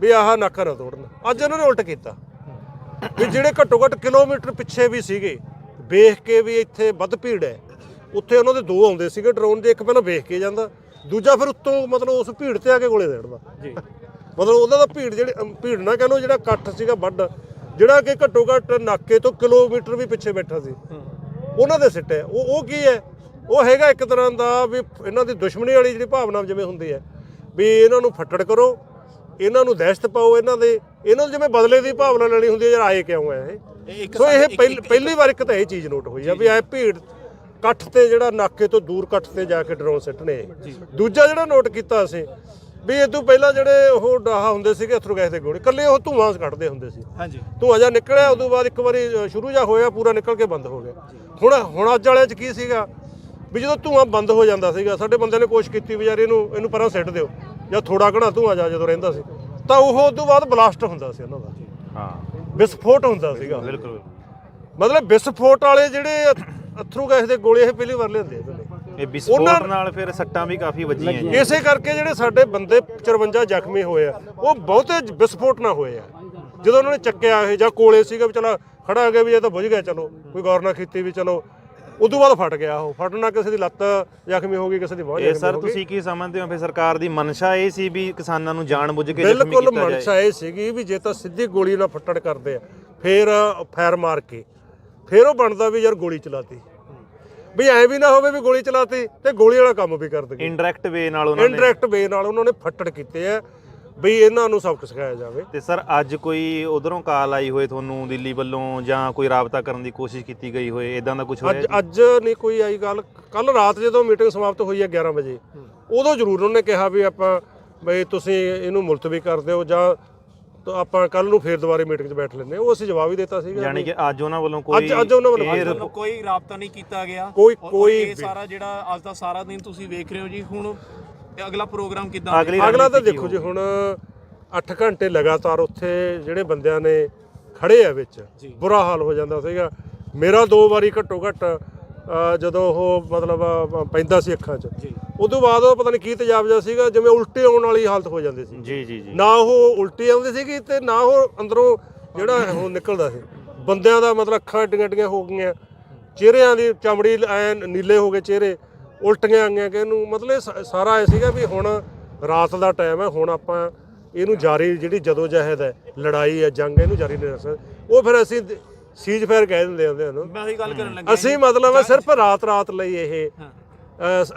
ਵੀ ਆਹ ਨਾਕਾ ਨਾ ਤੋੜਨ। ਅੱਜ ਉਹਨਾਂ ਨੇ ਉਲਟ ਕੀਤਾ। ਵੀ ਜਿਹੜੇ ਘੱਟੋ ਘੱਟ ਕਿਲੋਮੀਟਰ ਪਿੱਛੇ ਵੀ ਸੀਗੇ ਵੇਖ ਕੇ ਵੀ ਇੱਥੇ ਵੱਧ ਭੀੜ ਹੈ ਉੱਥੇ ਉਹਨਾਂ ਦੇ ਦੋ ਆਉਂਦੇ ਸੀਗੇ ਡਰੋਨ ਦੇ ਇੱਕ ਪਹਿਲਾਂ ਵੇਖ ਕੇ ਜਾਂਦਾ ਦੂਜਾ ਫਿਰ ਉੱਤੋਂ ਮਤਲਬ ਉਸ ਭੀੜ ਤੇ ਆ ਕੇ ਗੋਲੇ ਦੇੜਦਾ ਜੀ। ਮਤਲਬ ਉਹਦਾ ਦਾ ਭੀੜ ਜਿਹੜੇ ਭੀੜ ਨਾ ਕਹ ਲਓ ਜਿਹੜਾ ਇਕੱਠ ਸੀਗਾ ਵੱਡ ਜਿਹੜਾ ਕਿ ਘੱਟੋ ਘੱਟ ਨਾਕੇ ਤੋਂ ਕਿਲੋਮੀਟਰ ਵੀ ਪਿੱਛੇ ਬੈਠਾ ਸੀ। ਉਹਨਾਂ ਦੇ ਸਿੱਟੇ ਉਹ ਉਹ ਕੀ ਹੈ? ਉਹ ਹੈਗਾ ਇੱਕ ਤਰ੍ਹਾਂ ਦਾ ਵੀ ਇਹਨਾਂ ਦੀ ਦੁਸ਼ਮਣੀ ਵਾਲੀ ਜਿਹੜੀ ਭਾਵਨਾ ਜਿਵੇਂ ਹੁੰਦੀ ਹੈ ਵੀ ਇਹਨਾਂ ਨੂੰ ਫੱਟੜ ਕਰੋ ਇਹਨਾਂ ਨੂੰ ਦਹਿਸ਼ਤ ਪਾਓ ਇਹਨਾਂ ਦੇ। ਇਹਨਾਂ ਨੂੰ ਜਿਵੇਂ ਬਦਲੇ ਦੀ ਭਾਵਨਾ ਲੈਣੀ ਹੁੰਦੀ ਹੈ ਯਾਰ ਆਏ ਕਿਉਂ ਹੈ ਇੱਕ ਸੋ ਇਹ ਪਹਿਲ- ਵਾਰ ਇੱਕ ਤਾਂ ਇਹ ਚੀਜ਼ ਨੋਟ ਹੋਈ ਆ ਵੀ ਐ ਭੀੜ ਇਕੱਠ ਤੇ ਜਿਹੜਾ ਨਾਕੇ ਤੋਂ ਦੂਰ ਇਕੱਠ ਤੇ ਜਾ ਕੇ ਡਰੋਨ ਸਿੱਟਣੇ। ਦੂਜਾ ਜਿਹੜਾ ਨੋਟ ਕੀਤਾ ਅਸੀਂ ਵੀ ਇਹ ਤੋਂ ਪਹਿਲਾਂ ਜਿਹੜੇ ਉਹ ਡਾਹਾ ਹੁੰਦੇ ਸੀਗੇ ਅਥਰੂ ਗੈਸ ਦੇ ਗੋਲੇ ਕੱਲੇ ਉਹ ਧੂਆਂ ਕੱਢਦੇ ਹੁੰਦੇ ਸੀ। ਹਾਂਜੀ। ਧੂਆਂ ਜਾਂ ਨਿਕਲਿਆ ਉਦੋਂ ਬਾਅਦ ਇੱਕ ਵਾਰੀ ਸ਼ੁਰੂ ਜਾ ਹੋਇਆ ਪੂਰਾ ਨਿਕਲ ਕੇ ਬੰਦ ਹੋ ਗਿਆ। ਹੁਣ ਹੁਣ ਅੱਜ ਵਾਲਿਆਂ 'ਚ ਕੀ ਸੀਗਾ? ਵੀ ਜਦੋਂ ਧੂਆਂ ਬੰਦ ਹੋ ਜਾਂਦਾ ਸੀਗਾ ਸਾਡੇ ਬੰਦੇ ਨੇ ਕੋਸ਼ਿਸ਼ ਕੀਤੀ ਵੀ ਯਾਰ ਇਹਨੂੰ ਇਹਨੂੰ ਪਰਾਂ ਸਿੱਟ ਦਿਓ ਜਾਂ ਥੋੜਾ ਘਣਾ ਧੂਆਂ ਜਾ ਜਦੋਂ ਰਹਿੰਦਾ ਸੀ ਤਾਂ ਉਹ ਉਦੋਂ ਬਾਅਦ ਬਲਾਸਟ ਹੁੰਦਾ ਸੀ ਉਹਨਾਂ ਦਾ। ਹਾਂ। ਵਿਸਫੋਟ ਹੁੰਦਾ ਸੀਗਾ। ਬਿਲਕੁਲ। ਮਤਲਬ ਵਿਸਫੋਟ ਵਾਲੇ ਜਿਹੜੇ ਅਥ- ਅਥਰੂ ਗੈਸ ਦੇ ਗੋਲੇ ਇਹ ਪਹਿਲੀ ਵਾਰ ਲਿਆਂਦੇ ਇਹ ਵਿਸਫੋਟ ਨਾਲ ਫਿਰ ਸੱਟਾਂ ਵੀ ਕਾਫੀ ਵੱਜੀਆਂ ਜੀ। ਇਸੇ ਕਰਕੇ ਜਿਹੜੇ ਸਾਡੇ ਬੰਦੇ 54 ਜ਼ਖਮੀ ਹੋਏ ਆ ਉਹ ਬਹੁਤੇ ਵਿਸਫੋਟ ਨਾ ਹੋਏ ਆ। ਜਦੋਂ ਉਹਨਾਂ ਨੇ ਚੱਕਿਆ ਇਹ ਜਾਂ ਕੋਲੇ ਸੀਗਾ ਵੀ ਚਲਾ ਖੜਾ ਹੋ ਗਿਆ ਵੀ ਇਹ ਤਾਂ ਬੁਝ ਗਿਆ ਚਲੋ ਕੋਈ ਗੌਰ ਨਾ ਕੀਤੀ ਵੀ ਚਲੋ ਉਦੋਂ ਬਾਅਦ ਫਟ ਗਿਆ ਉਹ। ਫਟਣਾ ਕਿਸੇ ਦੀ ਲੱਤ ਜ਼ਖਮੀ ਹੋ ਗਈ ਕਿਸੇ ਦੀ ਬਹੁਤ ਇਹ ਜ਼ਖਮੀ ਸਰ ਹੋ ਗਈ। ਤੁਸੀਂ ਕੀ ਸਮਝਦੇ ਹੋ? ਫਿਰ ਸਰਕਾਰ ਦੀ ਮਨਸ਼ਾ ਇਹ ਸੀ ਵੀ ਕਿਸਾਨਾਂ ਨੂੰ ਜਾਣ ਬੁੱਝ ਕੇ ਜ਼ਖਮੀ ਬਿਲਕੁਲ ਕੀਤਾ ਜਾਏ। ਮਨਸ਼ਾ ਇਹ ਸੀਗੀ ਵੀ ਜੇ ਤਾਂ ਸਿੱਧੀ ਗੋਲੀ ਨਾਲ ਫੱਟੜ ਕਰਦੇ ਆ ਫੇਰ ਫਾਇਰ ਮਾਰ ਕੇ ਫੇਰ ਉਹ ਬਣਦਾ ਵੀ ਯਾਰ ਗੋਲੀ ਚਲਾਤੀ। ਵੀ ਐ ਵੀ ਨਾ ਹੋਵੇ ਵੀ ਗੋਲੀ ਚਲਾਤੀ ਤੇ ਗੋਲੀ ਵਾਲਾ ਕੰਮ ਵੀ ਕਰ ਦਗੇ। ਇਨਡਾਇਰੈਕਟ ਵੇ ਨਾਲ ਉਹਨਾਂ ਨੇ ਇਨਡਾਇਰੈਕਟ ਵੇ ਨਾਲ ਉਹਨਾਂ ਨੇ ਫੱਟੜ ਕੀਤੇ ਆ ਵੀ ਇਹਨਾਂ ਨੂੰ ਸਬਕ ਸਿਖਾਇਆ ਜਾਵੇ। ਤੇ ਸਰ ਅੱਜ ਕੋਈ ਉਧਰੋਂ ਕਾਲ ਆਈ ਹੋਏ ਤੁਹਾਨੂੰ ਦਿੱਲੀ ਵੱਲੋਂ ਜਾਂ ਕੋਈ ਰਾਬਤਾ ਕਰਨ ਦੀ ਕੋਸ਼ਿਸ਼ ਕੀਤੀ ਗਈ ਹੋਏ? ਇਦਾਂ ਦਾ ਕੁਝ ਹੋਇਆ ਅੱਜ ਅੱਜ ਨਹੀਂ ਕੋਈ ਆਈ ਗੱਲ। ਕੱਲ ਰਾਤ ਜਦੋਂ ਮੀਟਿੰਗ ਸਮਾਪਤ ਹੋਈ ਹੈ 11 ਵਜੇ ਉਦੋਂ ਜ਼ਰੂਰ ਉਹਨੇ ਕਿਹਾ ਵੀ ਆਪਾਂ ਬਈ ਤੁਸੀਂ ਇਹਨੂੰ ਮੁਲਤਵੀ ਕਰ ਦਿਓ ਜਾਂ ਤਾਂ ਆਪਾਂ ਕੱਲ ਨੂੰ ਫੇਰ ਦੁਬਾਰੇ ਮੀਟਿੰਗ 'ਚ ਬੈਠ ਲੈਂਦੇ ਹਾਂ। ਉਹ ਅਸੀਂ ਜਵਾਬ ਹੀ ਦਿੱਤਾ ਸੀਗਾ ਯਾਨੀ ਕਿ ਅੱਜ ਉਹਨਾਂ ਵੱਲੋਂ ਕੋਈ ਅੱਜ ਉਹਨਾਂ ਵੱਲੋਂ ਇਹ ਕੋਈ ਰਾਬਤਾ ਨਹੀਂ ਕੀਤਾ ਗਿਆ। ਕੋਈ- ਔਰ- ਔਰ ਕੋਈ ਇਹ ਵੀ- ਸਾਰਾ ਜਿਹੜਾ ਅੱਜ ਦਾ ਸਾਰਾ ਦਿਨ ਤੁਸੀਂ ਵੇਖ ਰਹੇ ਹੋ ਜੀ ਹੁਣ ਇਹ ਅਗਲਾ ਪ੍ਰੋਗਰਾਮ ਕਿਦਾਂ ਅਗਲੀ ਅਗਲਾ ਤਾਂ ਰਣਨੀਤੀ ਦੇਖੋ ਜੀ ਹੁਣ 8 ਘੰਟੇ ਲਗਾਤਾਰ ਉੱਥੇ ਜਿਹੜੇ ਬੰਦਿਆਂ ਨੇ ਖੜੇ ਆ ਵਿੱਚ ਬੁਰਾ ਹਾਲ ਹੋ ਜਾਂਦਾ ਸੀਗਾ। ਮੇਰਾ ਦੋ ਵਾਰੀ ਘੱਟੋ ਘੱਟ ਅ, ਜਦੋਂ ਉਹ ਮਤਲਬ ਅ, ਪੈਂਦਾ ਸੀ ਅੱਖਾਂ 'ਚ। ਉਦੋਂ ਬਾਅਦ ਉਹ ਪਤਾ ਨਹੀਂ ਕੀ ਤੇਜ਼ਾਬ ਜਿਹਾ ਸੀਗਾ ਜਿਵੇਂ ਉਲਟੀ ਆਉਣ ਵਾਲੀ ਹਾਲਤ ਹੋ ਜਾਂਦੀ ਸੀ। ਜੀ ਜੀ ਜੀ। ਨਾ ਉਹ ਉਲਟੀ ਆਉਂਦੀ ਸੀਗੀ ਤੇ ਨਾ ਉਹ ਅੰਦਰੋਂ ਜਿਹੜਾ ਉਹ ਨਿਕਲਦਾ ਸੀ। ਬੰਦਿਆਂ ਦਾ ਮਤਲਬ ਅੱਖਾਂ ਏਡੀਆਂ ਏਡੀਆਂ ਹੋ ਗਈਆਂ ਚਿਹਰਿਆਂ ਦੀ ਚਮੜੀ ਐ ਨੀਲੇ ਹੋ ਗਏ ਚਿਹਰੇ ਉਲਟੀਆਂ ਆਈਆਂ ਕਿ ਇਹਨੂੰ ਮਤਲਬ ਇਹ ਸਾ- ਸਾਰਾ ਐ ਸੀਗਾ ਵੀ ਹੁਣ ਰਾਤ ਦਾ ਟਾਈਮ ਹੈ ਹੁਣ ਆਪਾਂ ਇਹਨੂੰ ਜਾਰੀ ਜਿਹੜੀ ਜਦੋਂ ਜਹਿਦ ਹੈ ਲੜਾਈ ਹੈ ਜੰਗ ਇਹਨੂੰ ਜਾਰੀ ਨਹੀਂ ਰੱਖ ਸਕਦੇ। ਉਹ ਫਿਰ ਅਸੀਂ ਸੀਜ਼ ਫਾਇਰ ਕਹਿ ਦਿੰਦੇ ਹੁੰਦੇ ਹਨ ਮੈਂ ਉਹੀ ਗੱਲ ਕਰਨ ਲੱਗਾ ਅਸੀਂ ਮਤਲਬ ਸਿਰਫ ਰਾਤ ਰਾਤ ਲਈ ਇਹ ਹਾਂ।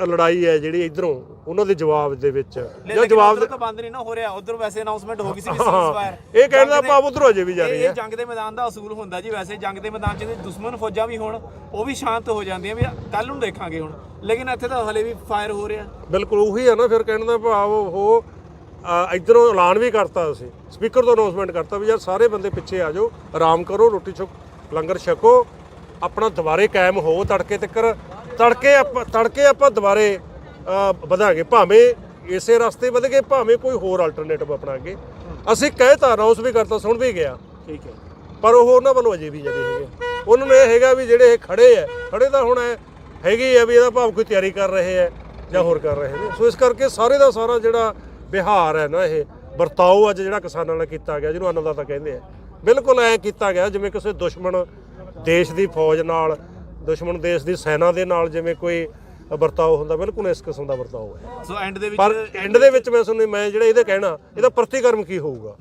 ਲੜਾਈ ਹੈ ਜਿਹੜੀ ਇਧਰੋਂ ਉਹਨਾਂ ਦੇ ਜਵਾਬ ਦੇ ਵਿੱਚ। ਜਾਂ ਜਵਾਬ ਤਾਂ ਬੰਦ ਨਹੀਂ ਨਾ ਹੋ ਰਿਹਾ। ਉਧਰ ਵੈਸੇ ਅਨਾਉਂਸਮੈਂਟ ਹੋ ਗਈ ਸੀ ਹਾਂ ਇਹ ਕਹਿਣ ਦਾ ਭਾਵ ਉਧਰੋਂ ਅਜੇ ਵੀ ਜਾਰੀ ਇਹ ਹੈ। ਜੰਗ ਦੇ ਮੈਦਾਨ ਦਾ ਅਸੂਲ ਹੁੰਦਾ ਜੀ ਵੈਸੇ। ਜੰਗ ਦੇ ਮੈਦਾਨ 'ਚ ਦੁਸ਼ਮਣ ਫੌਜਾਂ ਵੀ ਹੋਣ ਉਹ ਵੀ ਸ਼ਾਂਤ ਹੋ ਜਾਂਦੀਆਂ ਵੀ ਕੱਲ ਨੂੰ ਦੇਖਾਂਗੇ ਹੁਣ। ਲੇਕਿਨ ਇੱਥੇ ਤਾਂ ਹਲੇ ਵੀ ਫਾਇਰ ਹੋ ਰਿਹਾ। ਬਿਲਕੁਲ ਉਹੀ ਹੈ ਨਾ ਫਿਰ ਕਹਿਣ ਦਾ ਭਾਵ ਉਹ ਇੱਧਰੋਂ ਐਲਾਨ ਵੀ ਕਰਤਾ ਅਸੀਂ। ਸਪੀਕਰ ਤੋਂ ਅਨਾਉਂਸਮੈਂਟ ਕਰਤਾ ਵੀ ਯਾਰ ਸਾਰੇ ਬੰਦੇ ਪਿੱਛੇ ਆ ਜਾਓ ਆਰਾਮ ਕਰੋ ਰੋਟੀ ਛਕ ਲੰਗਰ ਛਕੋ ਆਪਣਾ ਦੁਬਾਰੇ ਕਾਇਮ ਹੋ ਤੜਕੇ ਤੱਕਰ ਤੜਕੇ ਆਪਾਂ ਤੜਕੇ ਆਪਾਂ ਦੁਬਾਰੇ ਵਧਾਂਗੇ। ਭਾਵੇਂ ਇਸੇ ਰਸਤੇ ਵਧ ਗਏ ਭਾਵੇਂ ਕੋਈ ਹੋਰ ਆਲਟਰਨੇਟਿਵ ਅਪਣਾਗੇ। ਅਸੀਂ ਕਹਿਤਾ ਅਨਾਉਂਸ ਵੀ ਕਰਤਾ ਸੁਣ ਵੀ ਗਿਆ। ਠੀਕ ਹੈ। ਪਰ ਉਹ ਉਹਨਾਂ ਵੱਲੋਂ ਅਜੇ ਵੀ ਜਾਰੀ ਹੈਗੇ ਉਹਨਾਂ ਨੂੰ ਇਹ ਹੈਗਾ ਵੀ ਜਿਹੜੇ ਇਹ ਖੜੇ ਐ ਖੜੇ ਤਾਂ ਹੁਣ ਹੈਗੀ ਆ ਵੀ ਇਹਦਾ ਭਾਵ ਕੋਈ ਤਿਆਰੀ ਕਰ ਰਹੇ ਐ ਜਾਂ ਹੋਰ ਕਰ ਰਹੇ ਨੇ। ਸੋ ਇਸ ਕਰਕੇ ਸਾਰੇ ਦਾ ਸਾਰਾ ਜਿਹੜਾ ਬਿਹਾਰ ਹੈ ਨਾ ਇਹ ਵਰਤਾਓ ਅੱਜ ਜਿਹੜਾ ਕਿਸਾਨਾਂ ਨਾਲ ਕੀਤਾ ਗਿਆ ਜਿਹਨੂੰ ਅੰਨਦਾਤਾ ਕਹਿੰਦੇ ਆ। ਬਿਲਕੁਲ ਐ ਕੀਤਾ ਗਿਆ ਜਿਵੇਂ ਕਿਸੇ ਦੁਸ਼ਮਣ ਦੇਸ਼ ਦੀ ਫੌਜ ਨਾਲ ਦੁਸ਼ਮਣ ਦੇਸ਼ ਦੀ ਸੈਨਾ ਦੇ ਨਾਲ ਜਿਵੇਂ ਕੋਈ ਵਰਤਾਓ ਹੁੰਦਾ ਬਿਲਕੁਲ ਇਸ ਕਿਸਮ ਦਾ ਵਰਤਾਓ ਹੈ। ਸੋ ਐਂਡ ਦੇ ਵਿੱਚ ਪਰ ਐਂਡ ਦੇ ਵਿੱਚ ਮੈਂ ਤੁਹਾਨੂੰ ਮੈਂ ਜਿਹੜਾ ਇਹਦਾ ਕਹਿਣਾ ਇਹਦਾ ਪ੍ਰਤੀਕਰਮ ਕੀ ਹੋਊਗਾ?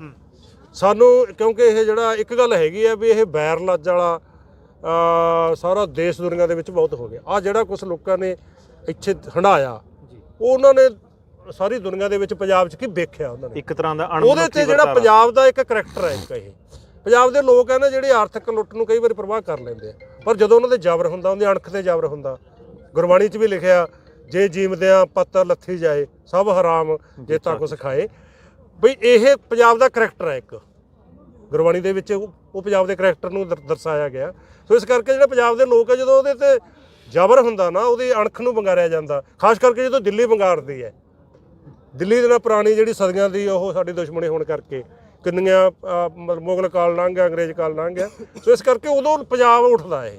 ਸਾਨੂੰ ਕਿਉਂਕਿ ਇਹ ਜਿਹੜਾ ਇੱਕ ਗੱਲ ਹੈਗੀ ਆ ਵੀ ਇਹ ਬੈਰ ਲੱਜ ਵਾਲਾ ਸਾਰਾ ਦੇਸ਼ ਦੁਨੀਆ ਦੇ ਵਿੱਚ ਬਹੁਤ ਹੋ ਗਿਆ। ਆ ਜਿਹੜਾ ਕੁਝ ਲੋਕਾਂ ਨੇ ਇੱਥੇ ਹੰਡਾਇਆ ਉਹ ਉਹਨਾਂ ਨੇ ਸਾਰੀ ਦੁਨੀਆ ਦੇ ਵਿੱਚ ਪੰਜਾਬ 'ਚ ਕੀ ਵੇਖਿਆ ਉਹਨਾਂ ਨੇ? ਇੱਕ ਤਰ੍ਹਾਂ ਦਾ ਉਹਦੇ ਤੇ ਜਿਹੜਾ। ਪੰਜਾਬ ਦਾ ਇੱਕ ਕਰੈਕਟਰ ਹੈ ਇੱਕ ਇਹ। ਪੰਜਾਬ ਦੇ ਲੋਕ ਆ ਨਾ ਜਿਹੜੇ ਆਰਥਿਕ ਲੁੱਟ ਨੂੰ ਕਈ ਵਾਰੀ ਪ੍ਰਵਾਹ ਕਰ ਲੈਂਦੇ ਆ। ਪਰ ਜਦੋਂ ਉਹਨਾਂ ਦੇ ਜ਼ਬਰ ਹੁੰਦਾ, ਉਹਦੀ ਅਣਖ ਤੇ ਜ਼ਬਰ ਹੁੰਦਾ। ਗੁਰਬਾਣੀ 'ਚ ਵੀ ਲਿਖਿਆ, ਜੇ ਜੀਵਦਿਆਂ ਪੱਤ ਲੱਥੀ ਜਾਏ, ਸਭ ਹਰਾਮ, ਜੇ ਤਾਂ ਕੁਛ ਖਾਏ। ਬਈ ਇਹ ਪੰਜਾਬ ਦਾ ਕਰੈਕਟਰ ਹੈ ਇੱਕ। ਗੁਰਬਾਣੀ ਦੇ ਵਿੱਚ ਉਹ ਪੰਜਾਬ ਦੇ ਕਰੈਕਟਰ ਨੂੰ ਦਰ- ਦਰਸਾਇਆ ਗਿਆ। ਸੋ ਇਸ ਕਰਕੇ ਜਿਹੜੇ ਪੰਜਾਬ ਦੇ ਲੋਕ ਹੈ ਜਦੋਂ ਉਹਦੇ ਤੇ ਜ਼ਬਰ ਹੁੰਦਾ ਨਾ, ਉਹਦੀ ਅਣਖ ਨੂੰ ਬੰਗਾਰਿਆ ਜਾਂਦਾ। ਖਾਸ ਕਰਕੇ ਜਦੋਂ ਦਿੱਲੀ ਬੰਗਾਰਦੀ ਹੈ। ਦਿੱਲੀ ਦੇ ਨਾਲ ਪੁਰਾਣੀ ਜਿਹੜੀ ਸਦੀਆਂ ਦੀ ਉਹ ਸਾਡੀ ਦੁਸ਼ਮਣੀ ਹੋਣ ਕਰਕੇ। ਕਿੰਨੀਆਂ ਅਹ, ਮ- ਮੁਗਲ ਕਾਲ ਲੰਘ ਗਿਆ ਅੰਗਰੇਜ਼ ਕਾਲ ਲੰਘ ਗਿਆ। ਸੋ ਇਸ ਕਰਕੇ ਉਦੋਂ ਪੰਜਾਬ ਉੱਠਦਾ ਇਹ।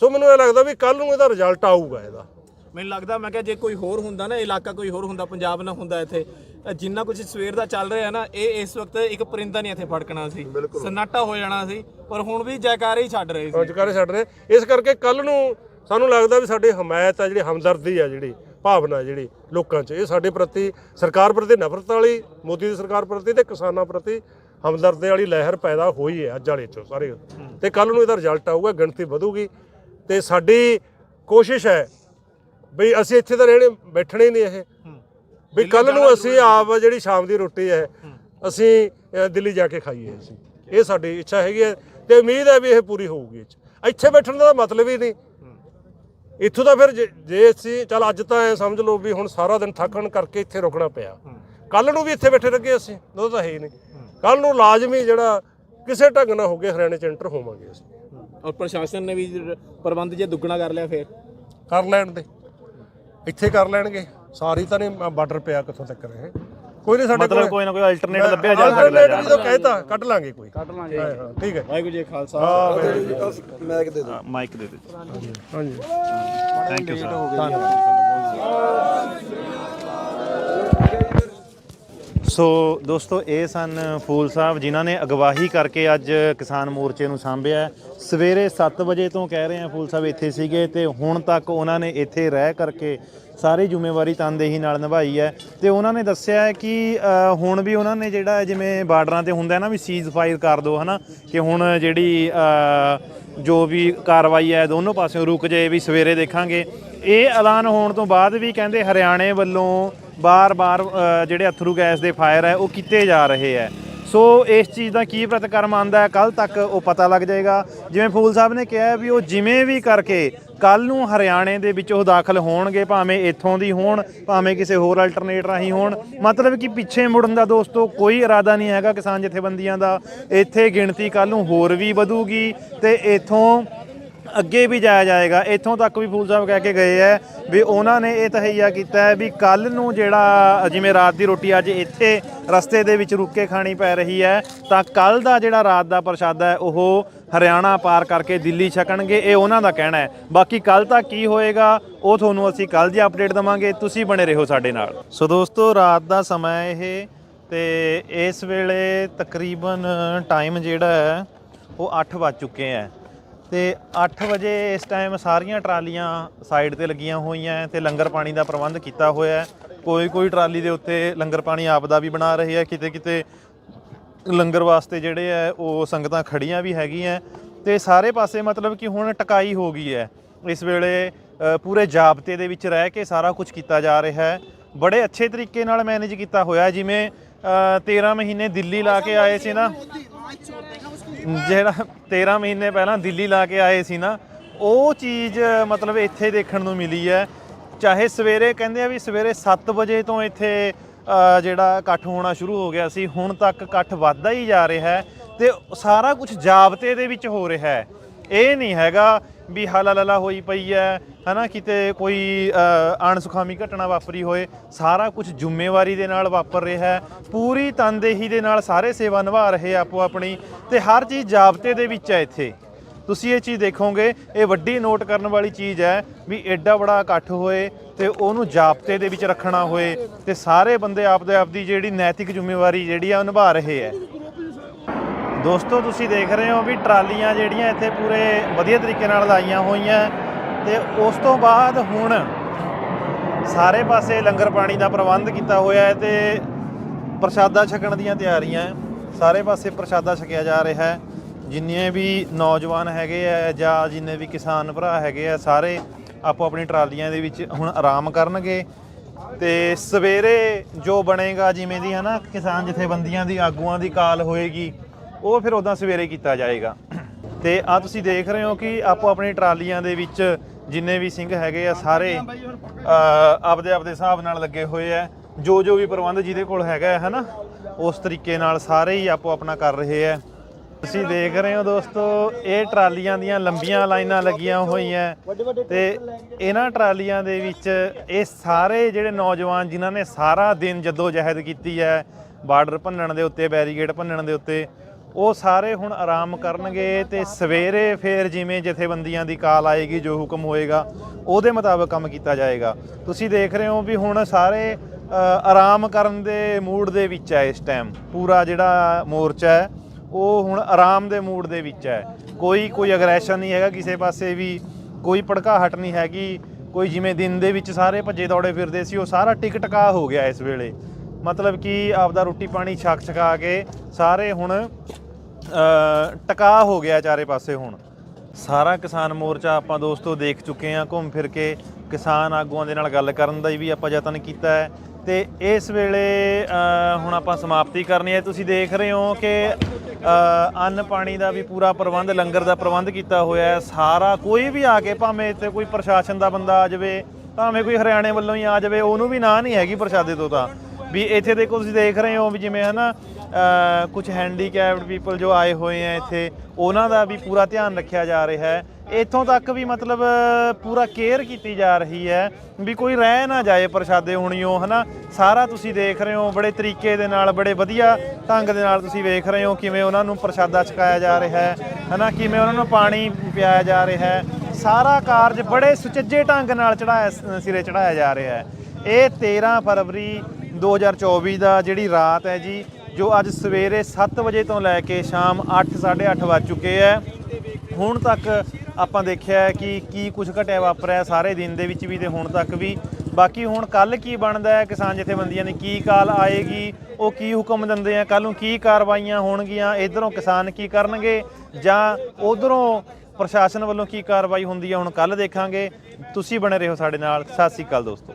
ਸੋ ਮੈਨੂੰ ਇਹ ਲੱਗਦਾ ਵੀ ਕੱਲ ਨੂੰ ਇਹਦਾ ਰਿਜ਼ਲਟ ਆਊਗਾ ਇਹਦਾ। ਮੈਨੂੰ ਲੱਗਦਾ ਮੈਂ ਕਿਹਾ ਜੇ ਕੋਈ ਹੋਰ ਹੁੰਦਾ ਨਾ ਇਲਾਕਾ ਕੋਈ ਹੋਰ ਹੁੰਦਾ ਪੰਜਾਬ ਨਾ ਹੁੰਦਾ ਇੱਥੇ ਜਿੰਨਾ ਕੁਝ ਸਵੇਰ ਦਾ ਚੱਲ ਰਿਹਾ ਨਾ ਇਹ ਇਸ ਵਕਤ ਇੱਕ ਪਰਿੰਦਾ ਨਹੀਂ ਇੱਥੇ ਫੜਕਣਾ ਸੀ। ਸਨਾਟਾ ਹੋ ਜਾਣਾ ਸੀ ਪਰ ਹੁਣ ਵੀ ਜੈਕਾਰੇ ਹੀ ਛੱਡ ਰਹੇ ਸੀ। ਜਕਾਰੇ ਛੱਡ ਰਹੇ। ਇਸ ਕਰਕੇ ਕੱਲ ਨੂੰ ਸਾਨੂੰ ਲੱਗਦਾ ਵੀ ਸਾਡੀ ਹਮਾਇਤ ਆ ਜਿਹੜੀ ਹਮਦਰਦੀ ਆ ਜਿਹੜੀ ਭਾਵਨਾ ਜਿਹੜੀ ਲੋਕਾਂ 'ਚ ਇਹ ਸਾਡੇ ਪ੍ਰਤੀ ਸਰਕਾਰ ਪ੍ਰਤੀ ਨਫ਼ਰਤ ਵਾਲੀ ਮੋਦੀ ਦੀ ਸਰਕਾਰ ਪ੍ਰਤੀ ਤੇ ਕਿਸਾਨਾਂ ਪ੍ਰਤੀ ਹਮਦਰਦੀ ਵਾਲੀ ਲਹਿਰ ਪੈਦਾ ਹੋਈ ਹੈ ਅੱਜ ਵਾਲੇ 'ਚੋਂ ਸਾਰੇ। ਤੇ ਕੱਲ ਨੂੰ ਇਹਦਾ ਰਿਜ਼ਲਟ ਆਊਗਾ ਗਿਣਤੀ ਵਧੂਗੀ। ਤੇ ਸਾਡੀ ਕੋਸ਼ਿਸ਼ ਹੈ ਬਈ ਅਸੀਂ ਇੱਥੇ ਤਾਂ ਰਹਿਣੇ ਬੈਠਣੇ ਹੀ ਨਹੀਂ ਇਹ। ਵੀ ਕੱਲ ਨੂੰ ਅਸੀਂ ਆਪ ਜਿਹੜੀ ਸ਼ਾਮ ਦੀ ਰੋਟੀ ਹੈ ਅਸੀਂ ਦਿੱਲੀ ਜਾ ਕੇ ਖਾਈਏ ਅਸੀਂ। ਇਹ ਸਾਡੀ ਇੱਛਾ ਹੈਗੀ ਹੈ ਤੇ ਉਮੀਦ ਹੈ ਵੀ ਇਹ ਪੂਰੀ ਹੋਊਗੀ। ਇੱਥੇ ਬੈਠਣ ਦਾ ਮਤਲਬ ਹੀ ਨਹੀਂ। ਇੱਥੋਂ ਤਾਂ ਫਿਰ ਜੇ- ਅਸੀਂ ਚੱਲ ਅੱਜ ਤਾਂ ਐ ਸਮਝ ਲਓ ਵੀ ਹੁਣ ਸਾਰਾ ਦਿਨ ਥੱਕਣ ਕਰਕੇ ਇੱਥੇ ਰੁਕਣਾ ਪਿਆ। ਕੱਲ ਨੂੰ ਵੀ ਇੱਥੇ ਬੈਠੇ ਲੱਗੇ ਅਸੀਂ ਉਹ ਤਾਂ ਹੈ ਹੀ ਨਹੀਂ। ਕੱਲ ਨੂੰ ਲਾਜ਼ਮੀ ਜਿਹੜਾ ਕਿਸੇ ਢੰਗ ਨਾਲ ਹੋ ਗਿਆ ਹਰਿਆਣੇ ਚ ਐਂਟਰ ਹੋਵਾਂਗੇ ਅਸੀਂ। ਔਰ ਪ੍ਰਸ਼ਾਸਨ ਨੇ ਵੀ ਪ੍ਰਬੰਧ ਜੇ ਦੁੱਗਣਾ ਕਰ ਲਿਆ ਫੇਰ? ਕਰ ਲੈਣ ਦੇ। ਇੱਥੇ ਕਰ ਲੈਣਗੇ। ਸਾਰੀ ਤਾਂ ਨਹੀਂ ਬਾਰਡਰ ਪਿਆ ਕਿੱਥੋਂ ਤੱਕ ਰਹੇ। ਕੋਈ ਨਹੀਂ ਸਾਡੇ ਮਤਲਬ ਕੋਈ ਨਾ ਕੋਈ ਅਲਟਰਨੇਟ ਲੱਭਿਆ ਜਾ ਸਕਦਾ ਆਲਟਰਨੇਟ ਵੀ ਤਾਂ ਕਹਿਤਾ ਕੱਢ ਲਾਂਗੇ ਕੋਈ। ਕੱਢ ਲਾਂਗੇ। ਹਾਂ ਹਾਂ ਠੀਕ ਹੈ। ਵਾਹਿਗੁਰੂ ਜੀ ਕਾ ਖਾਲਸਾ। ਮਾਈਕ ਦੇ ਦੇ ਹਾਂਜੀ। ਥੈਂਕ ਯੂ ਸਰ ਸੋ ਦੋਸਤੋ, ਇਹ ਸਨ ਫੂਲ ਸਾਹਿਬ ਜਿਨ੍ਹਾਂ ਨੇ ਅਗਵਾਹੀ ਕਰਕੇ ਅੱਜ ਕਿਸਾਨ ਮੋਰਚੇ ਨੂੰ ਸਾਂਭਿਆ ਸਵੇਰੇ 7 ਵਜੇ ਤੋਂ ਕਹਿ ਰਹੇ ਆ ਫੂਲ ਸਾਹਿਬ ਇੱਥੇ ਸੀਗੇ ਤੇ ਹੁਣ ਤੱਕ ਉਹਨਾਂ ਨੇ ਇੱਥੇ ਰਹਿ ਕਰਕੇ ਸਾਰੀ ਜ਼ਿੰਮੇਵਾਰੀ ਤਨਦੇਹੀ ਨਾਲ ਨਿਭਾਈ ਹੈ। ਤੇ ਉਹਨਾਂ ਨੇ ਦੱਸਿਆ ਹੈ ਕਿ ਹੁਣ ਵੀ ਉਹਨਾਂ ਨੇ ਜਿਹੜਾ ਜਿਵੇਂ ਬਾਰਡਰਾਂ ਤੇ ਹੁੰਦਾ ਹੈ ਨਾ ਵੀ ਸੀਜ਼ ਫਾਇਰ ਕਰ ਦਿਓ ਹਨਾ, ਕਿ ਹੁਣ ਜਿਹੜੀ ਜੋ ਵੀ ਕਾਰਵਾਈ ਹੈ ਦੋਨੋਂ ਪਾਸਿਓਂ ਰੁਕ ਜਾਏ, ਵੀ ਸਵੇਰੇ ਦੇਖਾਂਗੇ। ਇਹ ਐਲਾਨ ਹੋਣ ਤੋਂ ਬਾਅਦ ਵੀ ਕਹਿੰਦੇ ਹਰਿਆਣੇ ਵੱਲੋਂ ਬਾਰ-ਬਾਰ ਜਿਹੜੇ ਅਥਰੂ ਗੈਸ ਦੇ ਫਾਇਰ ਹੈ, ਉਹ ਕੀਤੇ ਜਾ ਰਹੇ ਹੈ। ਸੋ ਇਸ ਚੀਜ਼ ਦਾ ਕੀ ਪ੍ਰਤੀਕਰਮ ਆਂਦਾ ਹੈ ਕੱਲ ਤੱਕ ਉਹ ਪਤਾ ਲੱਗ ਜਾਏਗਾ। ਜਿਵੇਂ ਫੂਲ ਸਾਹਿਬ ਨੇ ਕਿਹਾ ਵੀ ਉਹ ਜਿਵੇਂ ਵੀ ਕਰਕੇ ਕੱਲ ਨੂੰ ਹਰਿਆਣੇ ਦੇ ਵਿੱਚ ਉਹ ਦਾਖਲ ਹੋਣਗੇ, ਭਾਵੇਂ ਇੱਥੋਂ ਦੀ ਹੋਣ, ਭਾਵੇਂ ਕਿਸੇ ਹੋਰ ਅਲਟਰਨੇਟ ਰਾਹੀਂ ਹੋਣ। ਮਤਲਬ ਕਿ ਪਿੱਛੇ ਮੁੜਨ ਦਾ ਦੋਸਤੋ ਕੋਈ ਇਰਾਦਾ ਨਹੀਂ ਹੈਗਾ ਕਿਸਾਨ ਜਥੇਬੰਦੀਆਂ ਦਾ। ਇੱਥੇ ਗਿਣਤੀ ਕੱਲ ਨੂੰ ਹੋਰ ਵੀ ਵਧੂਗੀ ਤੇ ਇੱਥੋਂ ਅੱਗੇ ਵੀ ਜਾਇਆ ਜਾਏਗਾ। ਇੱਥੋਂ ਤੱਕ ਵੀ ਫੂਲ ਸਾਹਿਬ ਕਹਿ ਕੇ ਗਏ ਹੈ ਵੀ ਉਹਨਾਂ ਨੇ ਇਹ ਤਹਈਆ ਕੀਤਾ ਹੈ ਵੀ ਕੱਲ ਨੂੰ ਜਿਹੜਾ ਜਿਵੇਂ ਰਾਤ ਦੀ ਰੋਟੀ ਅੱਜ ਇੱਥੇ ਰਸਤੇ ਦੇ ਵਿੱਚ ਰੁਕ ਕੇ ਖਾਣੀ ਪੈ ਰਹੀ ਹੈ, ਤਾਂ ਕੱਲ ਦਾ ਜਿਹੜਾ ਰਾਤ ਦਾ ਪ੍ਰਸ਼ਾਦਾ ਹੈ, ਉਹ ਹਰਿਆਣਾ ਪਾਰ ਕਰਕੇ ਦਿੱਲੀ ਛਕਣਗੇ, ਇਹ ਉਹਨਾਂ ਦਾ ਕਹਿਣਾ ਹੈ। ਬਾਕੀ ਕੱਲ ਤੱਕ ਕੀ ਹੋਏਗਾ, ਉਹ ਤੁਹਾਨੂੰ ਅਸੀਂ ਕੱਲ ਦੀ ਅਪਡੇਟ ਦਵਾਂਗੇ। ਤੁਸੀਂ ਬਣੇ ਰਹੋ ਸਾਡੇ ਨਾਲ। ਸੋ ਦੋਸਤੋ, ਰਾਤ ਦਾ ਸਮਾਂ ਇਹ, ਤੇ ਇਸ ਵੇਲੇ ਤਕਰੀਬਨ ਟਾਈਮ ਜਿਹੜਾ ਹੈ, ਉਹ 8 ਵੱਜ ਚੁੱਕੇ ਹੈ। ਤੇ 8 ਵਜੇ ਇਸ ਟਾਈਮ ਸਾਰੀਆਂ ਟਰਾਲੀਆਂ ਸਾਈਡ ਤੇ ਲੱਗੀਆਂ ਹੋਈਆਂ ਹੈ ਤੇ ਲੰਗਰ ਪਾਣੀ ਦਾ ਪ੍ਰਬੰਧ ਕੀਤਾ ਹੋਇਆ ਹੈ। ਕੋਈ ਕੋਈ ਟਰਾਲੀ ਦੇ ਉੱਤੇ ਲੰਗਰ ਪਾਣੀ ਆਪ ਦਾ ਵੀ ਬਣਾ ਰਹੇ ਹੈ ਕਿਤੇ ਕਿਤੇ ਲੰਗਰ ਵਾਸਤੇ ਜਿਹੜੇ ਹੈ ਉਹ ਸੰਗਤਾਂ ਖੜੀਆਂ ਵੀ ਹੈਗੀਆਂ ਤੇ ਸਾਰੇ ਪਾਸੇ ਮਤਲਬ ਕਿ ਹੁਣ ਟਕਾਈ ਹੋ ਗਈ ਹੈ। ਇਸ ਵੇਲੇ ਪੂਰੇ ਜਾਬਤੇ ਦੇ ਵਿੱਚ ਰਹਿ ਕੇ ਸਾਰਾ ਕੁਝ ਕੀਤਾ ਜਾ ਰਿਹਾ ਹੈ। ਬੜੇ ਅੱਛੇ ਤਰੀਕੇ ਨਾਲ ਮੈਨੇਜ ਕੀਤਾ ਹੋਇਆ ਜਿਵੇਂ ਅ, 13 ਮਹੀਨੇ ਦਿੱਲੀ ਲਾ ਕੇ ਆਏ ਸੀ ਨਾ। ਜਿਹੜਾ 13 ਮਹੀਨੇ ਪਹਿਲਾਂ ਦਿੱਲੀ ਲਾ ਕੇ ਆਏ ਸੀ ਨਾ, ਉਹ ਚੀਜ਼, ਮਤਲਬ ਇੱਥੇ ਦੇਖਣ ਨੂੰ ਮਿਲੀ ਹੈ। ਚਾਹੇ ਸਵੇਰੇ ਕਹਿੰਦੇ ਆ ਵੀ ਸਵੇਰੇ 7 ਵਜੇ ਤੋਂ ਇੱਥੇ ਜਿਹੜਾ ਇਕੱਠ ਹੋਣਾ ਸ਼ੁਰੂ ਹੋ ਗਿਆ ਸੀ, ਹੁਣ ਤੱਕ ਇਕੱਠ ਵੱਧਦਾ ਹੀ ਜਾ ਰਿਹਾ ਹੈ ਤੇ ਸਾਰਾ ਕੁਝ ਜਾਬਤੇ ਦੇ ਵਿੱਚ ਹੋ ਰਿਹਾ ਹੈ। ਇਹ ਨਹੀਂ ਹੈਗਾ ਵੀ ਹਲਾਲਲਾ ਹੋਈ ਪਈ ਹੈ, ਹਨਾ, ਕਿਤੇ ਕੋਈ ਅਣਸੁਖਾਮੀ ਘਟਨਾ ਵਾਪਰੀ ਹੋਏ, ਸਾਰਾ ਕੁਝ ਜ਼ਿੰਮੇਵਾਰੀ ਦੇ ਨਾਲ ਵਾਪਰ ਰਿਹਾ ਹੈ, ਪੂਰੀ ਤਨਦੇਹੀ ਦੇ ਨਾਲ ਸਾਰੇ ਸੇਵਾ ਨਿਭਾ ਰਹੇ ਆਪੋ ਆਪਣੀ, ਤੇ ਹਰ ਚੀਜ਼ ਜਾਬਤੇ ਦੇ ਵਿੱਚ ਹੈ ਇੱਥੇ। ਤੁਸੀਂ ਇਹ ਚੀਜ਼ ਦੇਖੋਗੇ, ਇਹ ਵੱਡੀ ਨੋਟ ਕਰਨ ਵਾਲੀ ਚੀਜ਼ ਹੈ ਵੀ ਐਡਾ ਬੜਾ ਇਕੱਠ ਹੋਏ ਤੇ ਉਹਨੂੰ ਜਾਬਤੇ ਦੇ ਵਿੱਚ ਰੱਖਣਾ ਹੋਏ, ਤੇ ਸਾਰੇ ਬੰਦੇ ਆਪਦੇ ਆਪਦੀ ਜਿਹੜੀ ਨੈਤਿਕ ਜ਼ਿੰਮੇਵਾਰੀ ਜਿਹੜੀ ਆ ਉਹ ਨਿਭਾ ਰਹੇ ਹੈ। ਦੋਸਤੋ, ਤੁਸੀਂ ਦੇਖ ਰਹੇ ਹੋ ਵੀ ਟਰਾਲੀਆਂ ਜਿਹੜੀਆਂ ਇੱਥੇ ਪੂਰੇ ਵਧੀਆ ਤਰੀਕੇ ਨਾਲ ਲਾਈਆਂ ਹੋਈਆਂ ਤੇ ਉਸ ਤੋਂ ਬਾਅਦ ਹੁਣ ਸਾਰੇ ਪਾਸੇ ਲੰਗਰ ਪਾਣੀ ਦਾ ਪ੍ਰਬੰਧ ਕੀਤਾ ਹੋਇਆ ਹੈ ਤੇ ਪ੍ਰਸ਼ਾਦਾ ਛਕਣ ਦੀਆਂ ਤਿਆਰੀਆਂ ਸਾਰੇ ਪਾਸੇ ਪ੍ਰਸ਼ਾਦਾ ਛਕਿਆ ਜਾ ਰਿਹਾ ਹੈ। ਜਿੰਨੇ ਵੀ ਨੌਜਵਾਨ ਹੈਗੇ ਆ ਜਾਂ ਜਿੰਨੇ ਵੀ ਕਿਸਾਨ ਭਰਾ ਹੈਗੇ ਆ, ਸਾਰੇ ਆਪੋ ਆਪਣੀ ਟਰਾਲੀਆਂ ਦੇ ਵਿੱਚ ਹੁਣ ਆਰਾਮ ਕਰਨਗੇ ਤੇ ਸਵੇਰੇ ਜੋ ਬਣੇਗਾ, ਜਿਵੇਂ ਦੀ ਹਨਾ ਕਿਸਾਨ ਜਥੇਬੰਦੀਆਂ ਦੀ ਆਗੂਆਂ ਦੀ ਕਾਲ ਹੋਏਗੀ ਉਹ ਫਿਰ ਉਦਾਂ ਸਵੇਰੇ ਕੀਤਾ ਜਾਏਗਾ। ਤੇ ਆ ਤੁਸੀਂ ਦੇਖ ਰਹੇ ਹੋ ਕਿ ਆਪੋ ਆਪਣੀ ਟਰਾਲੀਆਂ ਦੇ ਵਿੱਚ ਜਿੰਨੇ ਵੀ ਸਿੰਘ ਹੈਗੇ ਆ, ਸਾਰੇ ਆਪਦੇ ਆਪਦੇ ਹਿਸਾਬ ਨਾਲ ਲੱਗੇ ਹੋਏ ਆ। ਜੋ ਜੋ ਵੀ ਪ੍ਰਬੰਧ ਜਿਹਦੇ ਕੋਲ ਹੈਗਾ ਹੈ ਨਾ ਉਸ ਤਰੀਕੇ ਨਾਲ ਸਾਰੇ ਹੀ ਆਪੋ ਆਪਣਾ ਕਰ ਰਹੇ ਆ। ਤੁਸੀਂ ਦੇਖ ਰਹੇ ਹੋ ਦੋਸਤੋ, ਇਹ ਟਰਾਲੀਆਂ ਦੀਆਂ ਲੰਬੀਆਂ ਲਾਈਨਾਂ ਲੱਗੀਆਂ ਹੋਈਆਂ। ਤੇ ਇਹਨਾਂ ਟਰਾਲੀਆਂ ਦੇ ਵਿੱਚ ਇਹ ਸਾਰੇ ਜਿਹੜੇ ਨੌਜਵਾਨ ਜਿਨ੍ਹਾਂ ਨੇ ਸਾਰਾ ਦਿਨ ਜਦੋਂ ਜਹਿਦ ਕੀਤੀ ਹੈ, ਬਾਰਡਰ ਭੰਨਣ ਦੇ ਉੱਤੇ ਬੈਰੀਗੇਡ ਭੰਨਣ ਦੇ ਉੱਤੇ ਉਹ ਸਾਰੇ ਹੁਣ ਆਰਾਮ ਕਰਨਗੇ ਤੇ ਸਵੇਰੇ ਫੇਰ ਜਿਵੇਂ ਜਥੇਬੰਦੀਆਂ ਦੀ ਕਾਲ ਆਏਗੀ, ਜੋ ਹੁਕਮ ਹੋਏਗਾ, ਉਹਦੇ ਮੁਤਾਬਕ ਕੰਮ ਕੀਤਾ ਜਾਏਗਾ। ਤੁਸੀਂ ਦੇਖ ਰਹੇ ਹੋ ਵੀ ਹੁਣ ਸਾਰੇ ਆਰਾਮ ਕਰਨ ਦੇ ਮੂਡ ਦੇ ਵਿੱਚ ਹੈ ਇਸ ਟਾਈਮ ਪੂਰਾ ਜਿਹੜਾ ਮੋਰਚਾ ਹੈ, ਉਹ ਹੁਣ ਆਰਾਮ ਦੇ ਮੂਡ ਦੇ ਵਿੱਚ ਹੈ। ਕੋਈ ਕੋਈ ਅਗਰੈਸ਼ਨ ਨਹੀਂ ਹੈਗਾ ਕਿਸੇ ਪਾਸੇ ਵੀ, ਕੋਈ ਭੜਕਾਹਟ ਨਹੀਂ ਹੈਗੀ। ਕੋਈ ਜਿਵੇਂ ਦਿਨ ਦੇ ਵਿੱਚ ਸਾਰੇ ਭੱਜੇ ਦੌੜੇ ਫਿਰਦੇ ਸੀ, ਉਹ ਸਾਰਾ ਟਿਕ ਟਕਾ ਹੋ ਗਿਆ ਇਸ ਵੇਲੇ। ਮਤਲਬ ਕਿ ਆਪਦਾ ਰੋਟੀ ਪਾਣੀ ਛਕ ਛਕਾ ਕੇ ਸਾਰੇ ਹੁਣ ਅ, ਟਕਾ ਹੋ ਗਿਆ ਚਾਰੇ ਪਾਸੇ ਹੁਣ। ਸਾਰਾ ਕਿਸਾਨ ਮੋਰਚਾ ਆਪਾਂ ਦੋਸਤੋ ਦੇਖ ਚੁੱਕੇ ਹਾਂ ਘੁੰਮ ਫਿਰ ਕੇ ਕਿਸਾਨ ਆਗੂਆਂ ਦੇ ਨਾਲ ਗੱਲ ਕਰਨ ਦਾ ਵੀ ਆਪਾਂ ਯਤਨ ਕੀਤਾ ਹੈ। ਤੇ ਇਸ ਵੇਲੇ ਹੁਣ ਆਪਾਂ ਸਮਾਪਤੀ ਕਰਨੀ ਹੈ। ਤੁਸੀਂ ਦੇਖ ਰਹੇ ਹੋ ਕਿ ਅੰਨ ਪਾਣੀ ਦਾ ਵੀ ਪੂਰਾ ਪ੍ਰਬੰਧ ਲੰਗਰ ਦਾ ਪ੍ਰਬੰਧ ਕੀਤਾ ਹੋਇਆ ਹੈ। ਸਾਰਾ ਕੋਈ ਵੀ ਆ ਕੇ ਭਾਵੇਂ ਇੱਥੇ ਕੋਈ ਪ੍ਰਸ਼ਾਸਨ ਦਾ ਬੰਦਾ ਆ ਜਾਵੇ ਭਾਵੇਂ ਕੋਈ ਹਰਿਆਣੇ ਵੱਲੋਂ ਹੀ ਆ ਜਾਵੇ ਉਹਨੂੰ ਵੀ ਨਾ ਨਹੀਂ ਹੈਗੀ ਪ੍ਰਸ਼ਾਦੇ ਤੋਂ ਤਾਂ। ਵੀ ਇੱਥੇ ਦੇਖੋ ਤੁਸੀਂ ਦੇਖ ਰਹੇ ਹੋ ਵੀ ਜਿਵੇਂ ਹਨਾ ਕੁਝ ਹੈਂਡੀਕੈਪਡ ਪੀਪਲ ਜੋ ਆਏ ਹੋਏ ਆ ਇੱਥੇ, ਉਹਨਾਂ ਦਾ ਵੀ ਪੂਰਾ ਧਿਆਨ ਰੱਖਿਆ ਜਾ ਰਿਹਾ ਹੈ। ਇੱਥੋਂ ਤੱਕ ਵੀ ਮਤਲਬ, ਪੂਰਾ ਕੇਅਰ ਕੀਤੀ ਜਾ ਰਹੀ ਹੈ ਵੀ ਕੋਈ ਰਹਿ ਨਾ ਜਾਏ ਪ੍ਰਸ਼ਾਦੇ ਹੁਣਿਓ, ਹਨਾ। ਸਾਰਾ ਤੁਸੀਂ ਦੇਖ ਰਹੇ ਹੋ, ਬੜੇ ਤਰੀਕੇ ਦੇ ਨਾਲ, ਬੜੇ ਵਧੀਆ ਢੰਗ ਦੇ ਨਾਲ ਤੁਸੀਂ ਵੇਖ ਰਹੇ ਹੋ ਕਿਵੇਂ ਉਹਨਾਂ ਨੂੰ ਪ੍ਰਸ਼ਾਦਾ ਛਕਾਇਆ ਜਾ ਰਿਹਾ ਹੈ, ਹਨਾ, ਕਿਵੇਂ ਉਹਨਾਂ ਨੂੰ ਪਾਣੀ ਪਿਆਇਆ ਜਾ ਰਿਹਾ ਹੈ। ਸਾਰਾ ਕਾਰਜ ਬੜੇ ਸੁਚੱਜੇ ਢੰਗ ਨਾਲ ਚੜਾਇਆ, ਸਿਰੇ ਚੜਾਇਆ ਜਾ ਰਿਹਾ ਹੈ। ਇਹ 13 ਫਰਵਰੀ 2024 ਦਾ ਜਿਹੜੀ ਰਾਤ ਹੈ ਜੀ, ਜੋ ਅੱਜ ਸਵੇਰੇ 7 ਵਜੇ ਤੋਂ ਲੈ ਕੇ ਸ਼ਾਮ 8:30 ਵੱਜ ਚੁੱਕੇ ਹੈ। ਹੁਣ ਤੱਕ ਆਪਾਂ ਦੇਖਿਆ ਕਿ ਕੀ ਕੁਝ ਘਟਿਆ ਵਾਪਰਿਆ ਸਾਰੇ ਦਿਨ ਦੇ ਵਿੱਚ ਵੀ ਤੇ ਹੁਣ ਤੱਕ ਵੀ। ਬਾਕੀ ਹੁਣ ਕੱਲ ਕੀ ਬਣਦਾ ਹੈ, ਕਿਸਾਨ ਜਥੇਬੰਦੀਆਂ ਨੇ ਕੀ ਕਾਲ ਆਏਗੀ, ਉਹ ਕੀ ਹੁਕਮ ਦਿੰਦੇ ਆ ਕੱਲ ਨੂੰ ਕੀ ਕਾਰਵਾਈਆਂ ਹੋਣਗੀਆਂ, ਇਧਰੋਂ ਕਿਸਾਨ ਕੀ ਕਰਨਗੇ ਜਾਂ ਉਧਰੋਂ ਪ੍ਰਸ਼ਾਸਨ ਵੱਲੋਂ ਕੀ ਕਾਰਵਾਈ ਹੁੰਦੀ ਹੈ, ਹੁਣ ਕੱਲ ਦੇਖਾਂਗੇ। ਤੁਸੀਂ ਬਣੇ ਰਹੋ ਸਾਡੇ ਨਾਲ, ਸਤਿ ਸ੍ਰੀ ਅਕਾਲ ਦੋਸਤੋ।